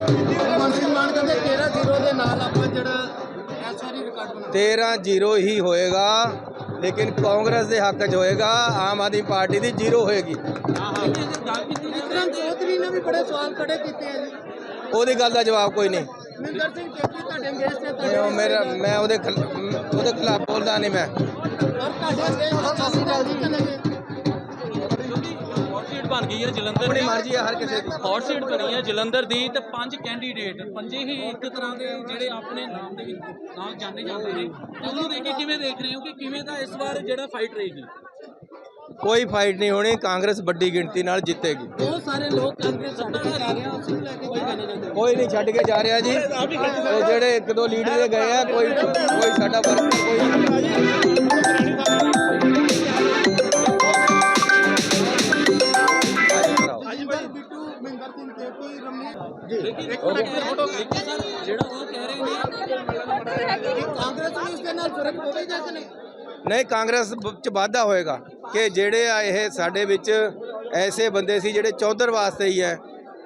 13-0 ਦੇ ਨਾਲ ਆਪਾਂ ਜਿਹੜਾ ਇਸ ਵਾਰੀ ਰਿਕਾਰਡ ਬਣਾ 13-0 ਹੀ ਹੋਏਗਾ, ਲੇਕਿਨ ਕਾਂਗਰਸ ਦੇ ਹੱਕ 'ਚ ਹੋਏਗਾ, ਆਮ ਆਦਮੀ ਪਾਰਟੀ ਦੀ ਜ਼ੀਰੋ ਹੋਏਗੀ। ਚੌਧਰੀ ਨੇ ਵੀ ਬੜੇ ਸਵਾਲ ਖੜੇ ਕੀਤੇ ਆ ਜੀ ਉਹਦੀ ਗੱਲ ਦਾ ਜਵਾਬ ਕੋਈ ਨਹੀਂ। ਮਿੰਦਰ ਸਿੰਘ ਕੇਪੀ ਤੁਹਾਡੇ ਅੰਗੇਜ ਤੇ ਇਹ ਉਹ ਮੇਰਾ, ਮੈਂ ਉਹਦੇ ਖਿਲ- ਉਹਦੇ ਖਿਲਾਫ ਬੋਲਦਾ ਨਹੀਂ ਮੈਂ। ਔਰ ਤੁਹਾਡੇ ਅੰਗੇਜ ਚਲੇ ਗਏ ਬਣ ਗਈ ਹੈ ਜਲੰਧਰ ਆਪਣੀ ਮਰਜ਼ੀ ਹੈ ਹਰ ਕਿਸੇ ਦੀ। ਹੌਟ ਸੀਟ ਬਣੀ ਹੈ ਜਲੰਧਰ ਦੀ ਤੇ ਪੰਜ ਕੈਂਡੀਡੇਟ ਪੰਜੇ ਹੀ ਇੱਕ ਤਰ੍ਹਾਂ ਦੇ ਜਿਹੜੇ ਆਪਣੇ ਨਾਮ ਦੇ ਵਿੱਚ ਨਾਮ ਜਾਣੇ ਜਾਂਦੇ ਨੇ। ਤੇ ਉਹਨੂੰ ਦੇਖ ਕੇ ਕਿਵੇਂ ਦੇਖ ਰਹੇ ਹੋ ਕਿ ਕਿਵੇਂ ਦਾ ਇਸ ਵਾਰ ਜਿਹੜਾ ਫਾਈਟ ਰਹੇਗੀ ਕੋਈ ਫਾਈਟ ਨਹੀਂ ਹੋਣੀ ਕਾਂਗਰਸ ਵੱਡੀ ਗਿਣਤੀ ਨਾਲ ਜਿੱਤੇਗੀ। ਬਹੁਤ ਸਾਰੇ ਲੋਕ ਕਾਂਗਰਸ ਛੱਡ ਕੇ ਜਾ ਰਹੇ ਆ ਉਸ ਨੂੰ ਲੈ ਕੇ? ਕੋਈ ਨਹੀਂ। ਛੱਡ ਕੇ ਜਾ ਰਿਹਾ ਜੀ। ਉਹ ਜਿਹੜੇ ਇੱਕ ਦੋ ਲੀਡਰ ਗਏ ਆ ਕੋਈ ਕੋਈ ਸਾਡਾ ਵਰਕਰ ਕੋਈ ਨਾਲ ਫ਼ਰਕ ਪਵੇਗਾ ਕਿ ਨਹੀਂ? ਨਹੀਂ, ਕਾਂਗਰਸ ਚ ਵਾਧਾ ਹੋਏਗਾ ਕਿ ਜਿਹੜੇ ਆ ਇਹ ਸਾਡੇ ਵਿੱਚ ਐਸੇ ਬੰਦੇ ਸੀ ਜਿਹੜੇ ਚੌਧਰ ਵਾਸਤੇ ਹੀ ਹੈ।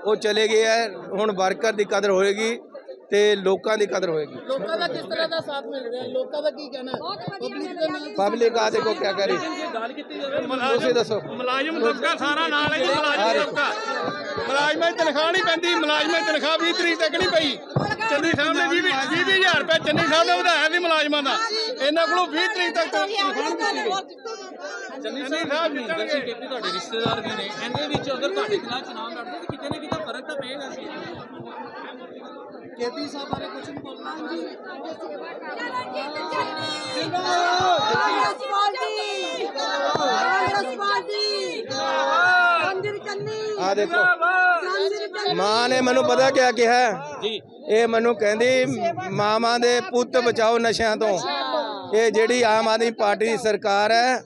ਉਹ ਚਲੇ ਗਏ ਹੈ, ਹੁਣ ਵਰਕਰ ਦੀ ਕਦਰ ਹੋਏਗੀ। ਤੇ ਲੋਕਾਂ ਦੀ ਕਦਰ ਹੋਏਗੀ। ਲੋਕਾਂ ਦਾ ਕਿਸ ਤਰ੍ਹਾਂ ਦਾ ਸਾਥ ਮਿਲ ਰਿਹਾ? ਹੈ ਲੋਕਾਂ ਦਾ ਕੀ ਕਹਿਣਾ? ਹੈ ਪਬਲਿਕ ਦੇ ਨਾਲ ਪਬਲਿਕ ਆ ਦੇਖੋ ਕੀ ਕਰੀ। ਜੇ ਗੱਲ ਕੀਤੀ ਜਾਵੇ। ਤੁਸੀਂ ਦੱਸੋ। ਮੁਲਾਜ਼ਮ ਤਬਕਾ ਸਾਰਾ ਨਾਲ ਹੈ ਮੁਲਾਜ਼ਮ ਤਬਕਾ ਮੁਲਾਜ਼ਮਾਂ ਦੀ ਤਨਖਾਹ ਨਹੀਂ ਪੈਂਦੀ ਮੁਲਾਜ਼ਮਾਂ ਦੀ ਤਨਖਾਹ 20 ਤਰੀਕ ਤੱਕ ਨਹੀਂ ਪਈ। ਚੰਨੀ ਸਾਹਿਬ ਨੇ 20 20 ਹਜ਼ਾਰ ਰੁਪਏ ਚੰਨੀ ਸਾਹਿਬ ਨੇ ਵਧਾਇਆ ਸੀ ਮੁਲਾਜ਼ਮਾਂ ਦਾ। ਇਹਨਾਂ ਕੋਲੋਂ 20 ਤਰੀਕ ਤੱਕ ਤਨਖਾਹ ਨਹੀਂ ਦਿੱਤੀ ਚੰਨੀ ਸਾਹਿਬ ਕੇਪੀ ਤੁਹਾਡੇ ਰਿਸ਼ਤੇਦਾਰ ਵੀ ਨੇ। ਇਹਦੇ ਵਿੱਚ ਅਗਰ ਤੁਹਾਡੇ ਖਿਲਾਫ ਚੁਣਾਵ ਲੜਦੇ ਤਾਂ ਕਿਤੇ ਨਾ ਕਿਤੇ ਫ਼ਰਕ ਤਾਂ ਪਏਗਾ ਸੀ ਕੇਪੀ ਸਾਹਿਬ ਬਾਰੇ ਕੁਝ ਨਹੀਂ ਬੋਲਣਾ ਕਾਂਗਰਸ ਪਾਰਟੀ। ਕਾਂਗਰਸ ਪਾਰਟੀ ਮੰਦਿਰ ਕੰਨੀ ਆ ਦੇਖੋ। ਮੰਦਿਰ ਕੰਨੀ ਮਾਂ ਨੇ ਮੈਨੂੰ ਪਤਾ ਕਿਆ ਕਿਹਾ? ਜੀ। ਇਹ ਮੈਨੂੰ ਕਹਿੰਦੀ ਮਾਵਾਂ ਦੇ ਪੁੱਤ ਬਚਾਓ ਨਸ਼ਿਆਂ ਤੋਂ। ਇਹ ਜਿਹੜੀ ਆਮ ਆਦਮੀ ਪਾਰਟੀ ਦੀ ਸਰਕਾਰ ਹੈ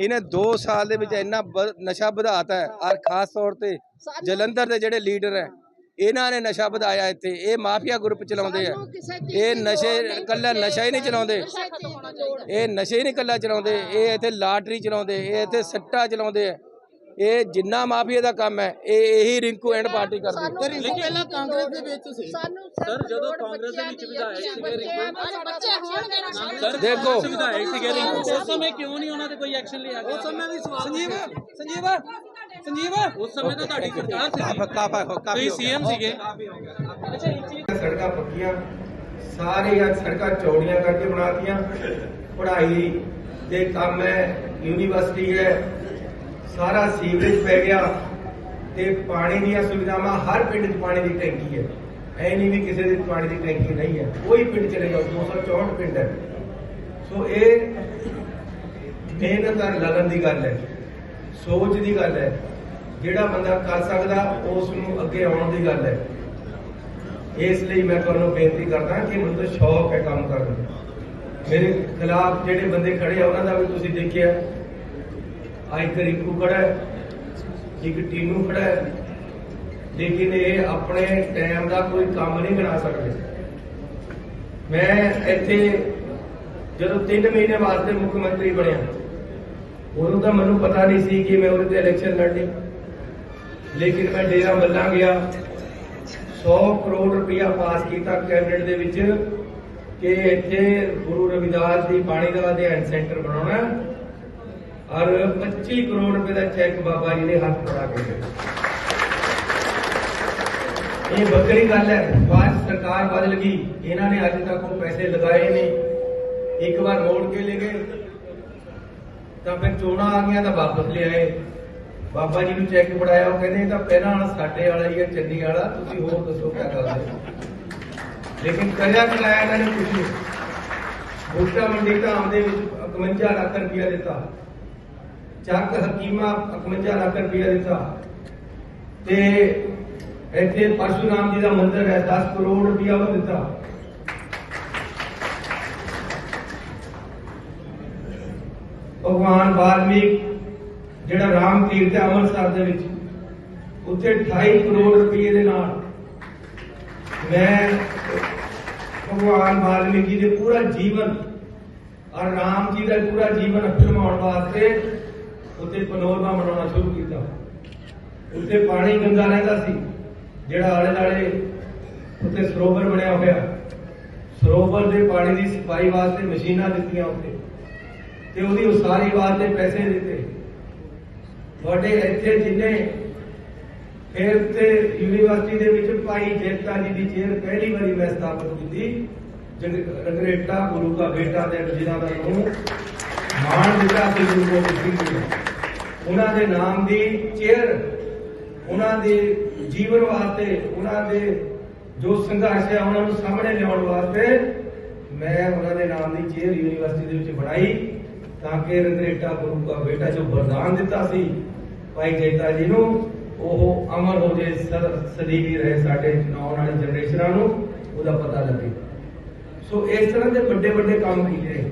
ਇਹਨੇ 2 ਸਾਲ ਦੇ ਵਿੱਚ ਇੰਨਾ ਨਸ਼ਾ ਵਧਾਤਾ ਹੈ। ਔਰ ਖਾਸ ਤੌਰ ਤੇ ਜਲੰਧਰ ਦੇ ਜਿਹੜੇ ਲੀਡਰ ਹੈ ਇਹਨਾਂ ਨੇ ਨਸ਼ਾ ਵਧਾਇਆ ਇੱਥੇ ਇਹ ਮਾਫੀਆ ਗਰੁੱਪ ਚਲਾਉਂਦੇ ਆ। ਇਹ ਨਸ਼ੇ ਕੱਲਾ ਨਸ਼ਾ ਹੀ ਨਹੀਂ ਚਲਾਉਂਦੇ। ਇਹ ਨਸ਼ੇ ਹੀ ਨਹੀਂ ਕੱਲਾ ਚਲਾਉਂਦੇ ਇਹ ਇੱਥੇ ਲਾਟਰੀ ਚਲਾਉਂਦੇ ਇਹ ਇੱਥੇ ਸੱਟਾ ਚਲਾਉਂਦੇ ਆ। ਇਹ ਜਿੰਨਾ ਮਾਫੀਆ ਦਾ ਕੰਮ ਹੈ ਇਹ ਇਹੀ ਰਿੰਕੂ ਐਂਡ ਪਾਰਟੀ ਕਰਦੇ ਤੋਂ ਪਹਿਲਾਂ ਕਾਂਗਰਸ ਦੇ ਵਿੱਚ ਸੀ ਸਰ ਜਦੋਂ ਕਾਂਗਰਸ ਦੇ ਵਿੱਚ ਵਿਧਾਇਕ ਸੀਗੇ ਦੇਖੋ। ਵਿਧਾਇਕ ਸੀਗੇ ਰਿੰਕੂ। ਉਸ ਸਮੇਂ ਕਿਉਂ ਨਹੀਂ ਉਹਨਾਂ ਤੇ ਕੋਈ ਐਕਸ਼ਨ ਲਿਆ ਗਿਆ? ਉਸ ਸਮੇਂ ਵੀ ਸਵਾਲ ਸੰਜੀਵ ਸੰਜੀਵ? ਸੰਜੀਵ ਉਸ ਸਮੇਂ ਤਾਂ ਤੁਹਾਡੀ ਸਰਕਾਰ ਸੀਗੀ। ਕਾਫਾ ਤੁਸੀਂ ਕਾਫੀ ਸੀਐਮ ਸੀਗੇ ਅੱਛਾ ਇੱਕ ਚੀਜ਼ ਸੜਕਾਂ ਪੱਕੀਆਂ ਸਾਰੀਆਂ ਸੜਕਾਂ ਚੌੜੀਆਂ ਕਰਕੇ ਬਣਾਤੀਆਂ। ਪੜ੍ਹਾਈ ਦੇ ਕੰਮ ਹੈ ਯੂਨੀਵਰਸਿਟੀ ਹੈ ਸਾਰਾ ਸੀਵਰੇਜ ਪੈ ਗਿਆ ਤੇ ਪਾਣੀ ਦੀਆਂ ਸੁਵਿਧਾਵਾਂ ਹਰ ਪਿੰਡ 'ਚ ਪਾਣੀ ਦੀ ਟੈਂਕੀ ਹੈ। ਐ ਨਹੀਂ ਵੀ ਕਿਸੇ ਦੇ ਪਾਣੀ ਦੀ ਟੈਂਕੀ ਨਹੀਂ ਹੈ। ਕੋਈ ਪਿੰਡ ਚਲੇ ਜਾਓ 264 ਪਿੰਡ ਹੈ। ਸੋ ਇਹ ਮਿਹਨਤ ਔਰ ਲਗਨ ਦੀ ਗੱਲ ਹੈ। ਸੋਚ ਦੀ ਗੱਲ ਹੈ। ਜਿਹੜਾ ਬੰਦਾ ਕਰ ਸਕਦਾ ਉਸ ਨੂੰ ਅੱਗੇ ਆਉਣ ਦੀ ਗੱਲ ਹੈ। ਇਸ ਲਈ ਮੈਂ ਤੁਹਾਨੂੰ ਬੇਨਤੀ ਕਰਦਾ ਕਿ ਮੈਨੂੰ ਤਾਂ ਸ਼ੌਕ ਹੈ ਕੰਮ ਕਰਨ ਦਾ। ਮੇਰੇ ਖਿਲਾਫ ਜਿਹੜੇ ਬੰਦੇ ਖੜੇ ਆ, ਉਹਨਾਂ ਦਾ ਵੀ ਤੁਸੀਂ ਦੇਖਿਆ ਆ ਇੱਕ ਰਿੰਕੂ ਖੜਾ ਹੈ, ਇੱਕ ਟੀਨੂ ਖੜਾ ਹੈ। ਲੇਕਿਨ ਇਹ ਆਪਣੇ ਟਾਈਮ ਦਾ ਕੋਈ ਕੰਮ ਨਹੀਂ ਬਣਾ ਸਕਦੇ। ਮੈਂ ਇੱਥੇ ਜਦੋਂ 3 ਮਹੀਨੇ ਵਾਸਤੇ ਮੁੱਖ ਮੰਤਰੀ ਬਣਿਆ, ਉਦੋਂ ਤਾਂ ਮੈਨੂੰ ਪਤਾ ਨਹੀਂ ਸੀ ਕਿ ਮੈਂ ਉਹਦੇ ਤੇ ਇਲੈਕਸ਼ਨ ਲੜਨੀ। ਲੇਕਿਨ ਮੈਂ ਡੇਰਾ ਮੱਲਾ ਗਿਆ। 100 ਕਰੋੜ ਰੁਪਇਆ ਪਾਸ ਕੀਤਾ ਕੈਬਨਿਟ ਦੇ ਵਿੱਚ ਕਿ ਇੱਥੇ ਗੁਰੂ ਰਵਿਦਾਸ ਦੀ ਬਾਣੀ ਦਾ ਅਧਿਐਨ ਸੈਂਟਰ ਬਣਾਉਣਾ ਔਰ 25 ਕਰੋੜ ਰੁਪਏ ਦਾ ਚੈੱਕ ਬਾਬਾ ਜੀ ਦੇ ਹੱਥ ਫੜਾ ਕੇ ਇਹ ਬੱਕਰੀ ਗੱਲ ਹੈ। ਬਾਅਦ ਸਰਕਾਰ ਬਦਲ ਗਈ ਇਹਨਾਂ ਨੇ ਅੱਜ ਤੱਕ ਉਹ ਪੈਸੇ ਲਗਾਏ ਨਹੀਂ। ਇੱਕ ਵਾਰ ਮੋੜ ਕੇ ਲੈ ਗਏ। ਤਾਂ ਫਿਰ ਚੋਣਾਂ ਆ ਗਈਆਂ ਤਾਂ ਵਾਪਸ ਲਿਆਏ। ਬਾਬਾ ਜੀ ਨੂੰ ਚੈੱਕ ਫੜਾਇਆ, ਉਹ ਕਹਿੰਦੇ ਇਹ ਤਾਂ ਪਹਿਲਾਂ ਵਾਲਾ, ਸਾਡੇ ਵਾਲਾ ਹੀ ਹੈ ਚੰਨੀ ਵਾਲਾ, ਤੁਸੀਂ ਹੋਰ ਦੱਸੋ ਕੀ ਕਰਦੇ ਲੇਕਿਨ ਕਰਿਆ ਕਰਾਇਆ ਇਹਨਾਂ ਨੇ ਕੁਝ ਨਹੀਂ। ਬੂਟਾ ਮੰਡੀ ਧਾਮ ਦੇ ਵਿੱਚ 51 ਲੱਖ ਰੁਪਇਆ ਦਿੱਤਾ। ਚੱਕ ਹਕੀਮਾ 51 ਲੱਖ ਰੁਪਇਆ ਦਿੱਤਾ। ਤੇ ਇੱਥੇ ਪਰਸ਼ੂਰਾਮ ਜੀ ਦਾ ਮੰਦਿਰ ਹੈ 10 ਕਰੋੜ ਰੁਪਇਆ ਉਹ ਦਿੱਤਾ। ਭਗਵਾਨ ਵਾਲਮੀਕ ਜਿਹੜਾ ਰਾਮ ਤੀਰਥ ਹੈ ਅੰਮ੍ਰਿਤਸਰ ਦੇ ਵਿੱਚ, ਉੱਥੇ 28 ਕਰੋੜ ਰੁਪਏ ਦੇ ਨਾਲ ਮੈਂ ਭਗਵਾਨ ਵਾਲਮੀਕ ਜੀ ਦੇ ਪੂਰਾ ਜੀਵਨ ਔਰ ਰਾਮ ਜੀ ਦਾ ਪੂਰਾ ਜੀਵਨ ਫਿਲਮਾਉਣ ਵਾਸਤੇ ਉੱਥੇ ਪਨੋਰਮਾ ਬਣਾਉਣਾ ਸ਼ੁਰੂ ਕੀਤਾ। ਉੱਥੇ ਪਾਣੀ ਗੰਦਾ ਰਹਿੰਦਾ ਸੀ, ਜਿਹੜਾ ਆਲੇ ਦੁਆਲੇ ਉੱਥੇ ਸਰੋਵਰ ਬਣਿਆ ਹੋਇਆ। ਸਰੋਵਰ ਦੇ ਪਾਣੀ ਦੀ ਸਫ਼ਾਈ ਵਾਸਤੇ ਮਸ਼ੀਨਾਂ ਦਿੱਤੀਆਂ ਉੱਥੇ ਤੇ ਉਹਦੀ ਉਸਾਰੀ ਵਾਸਤੇ ਪੈਸੇ ਦਿੱਤੇ। ਤੁਹਾਡੇ ਇੱਥੇ ਜਿੰਨੇ ਫਿਰ ਤੇ ਯੂਨੀਵਰਸਿਟੀ ਦੇ ਵਿੱਚ ਭਾਈ ਜੇਤਾ ਜੀ ਦੀ ਚੇਅਰ ਪਹਿਲੀ ਵਾਰੀ ਮੈਂ ਸਥਾਪਿਤ ਕੀਤੀ, ਜਗ- ਰੰਗਰੇਟਾ, ਗੁਰੂ ਦਾ ਬੇਟਾ ਦੇ ਜਿਨ੍ਹਾਂ ਦਾ ਨਾਮ ਮਾਣ ਦਿੱਤਾ ਸੀ ਗੁਰੂ ਗੋਬਿੰਦ ਸਿੰਘ ਜੀ ਨੇ। ਉਹਨਾਂ ਦੇ ਨਾਮ ਦੀ ਚੇਅਰ ਉਹਨਾਂ ਦੇ ਜੀਵਨ ਵਾਸਤੇ, ਉਹਨਾਂ ਦੇ ਜੋ ਸੰਘਰਸ਼ ਹੈ ਉਹਨਾਂ ਨੂੰ ਸਾਹਮਣੇ ਲਿਆਉਣ ਵਾਸਤੇ ਮੈਂ ਉਹਨਾਂ ਦੇ ਨਾਮ ਦੀ ਚੇਅਰ ਯੂਨੀਵਰਸਿਟੀ ਦੇ ਵਿੱਚ ਬਣਾਈ, ਤਾਂ ਕਿ ਰੰਗਰੇਟਾ ਗੁਰੂ ਦਾ ਬੇਟਾ ਜੋ ਵਰਦਾਨ ਦਿੱਤਾ ਸੀ ਭਾਈ ਜੇਤਾ ਜੀ ਨੂੰ, ਉਹ ਅਮਰ ਹੋ ਜੇ ਸਦੀਵੀ ਰਹੇ ਸਾਡੇ ਆਉਣ ਵਾਲੀ ਜਨਰੇਸ਼ਨਾਂ ਨੂੰ, ਉਹਦਾ ਪਤਾ ਲੱਗੇ। ਸੋ ਇਸ ਤਰ੍ਹਾਂ ਦੇ ਵੱਡੇ ਵੱਡੇ ਕੰਮ ਕੀਤੇ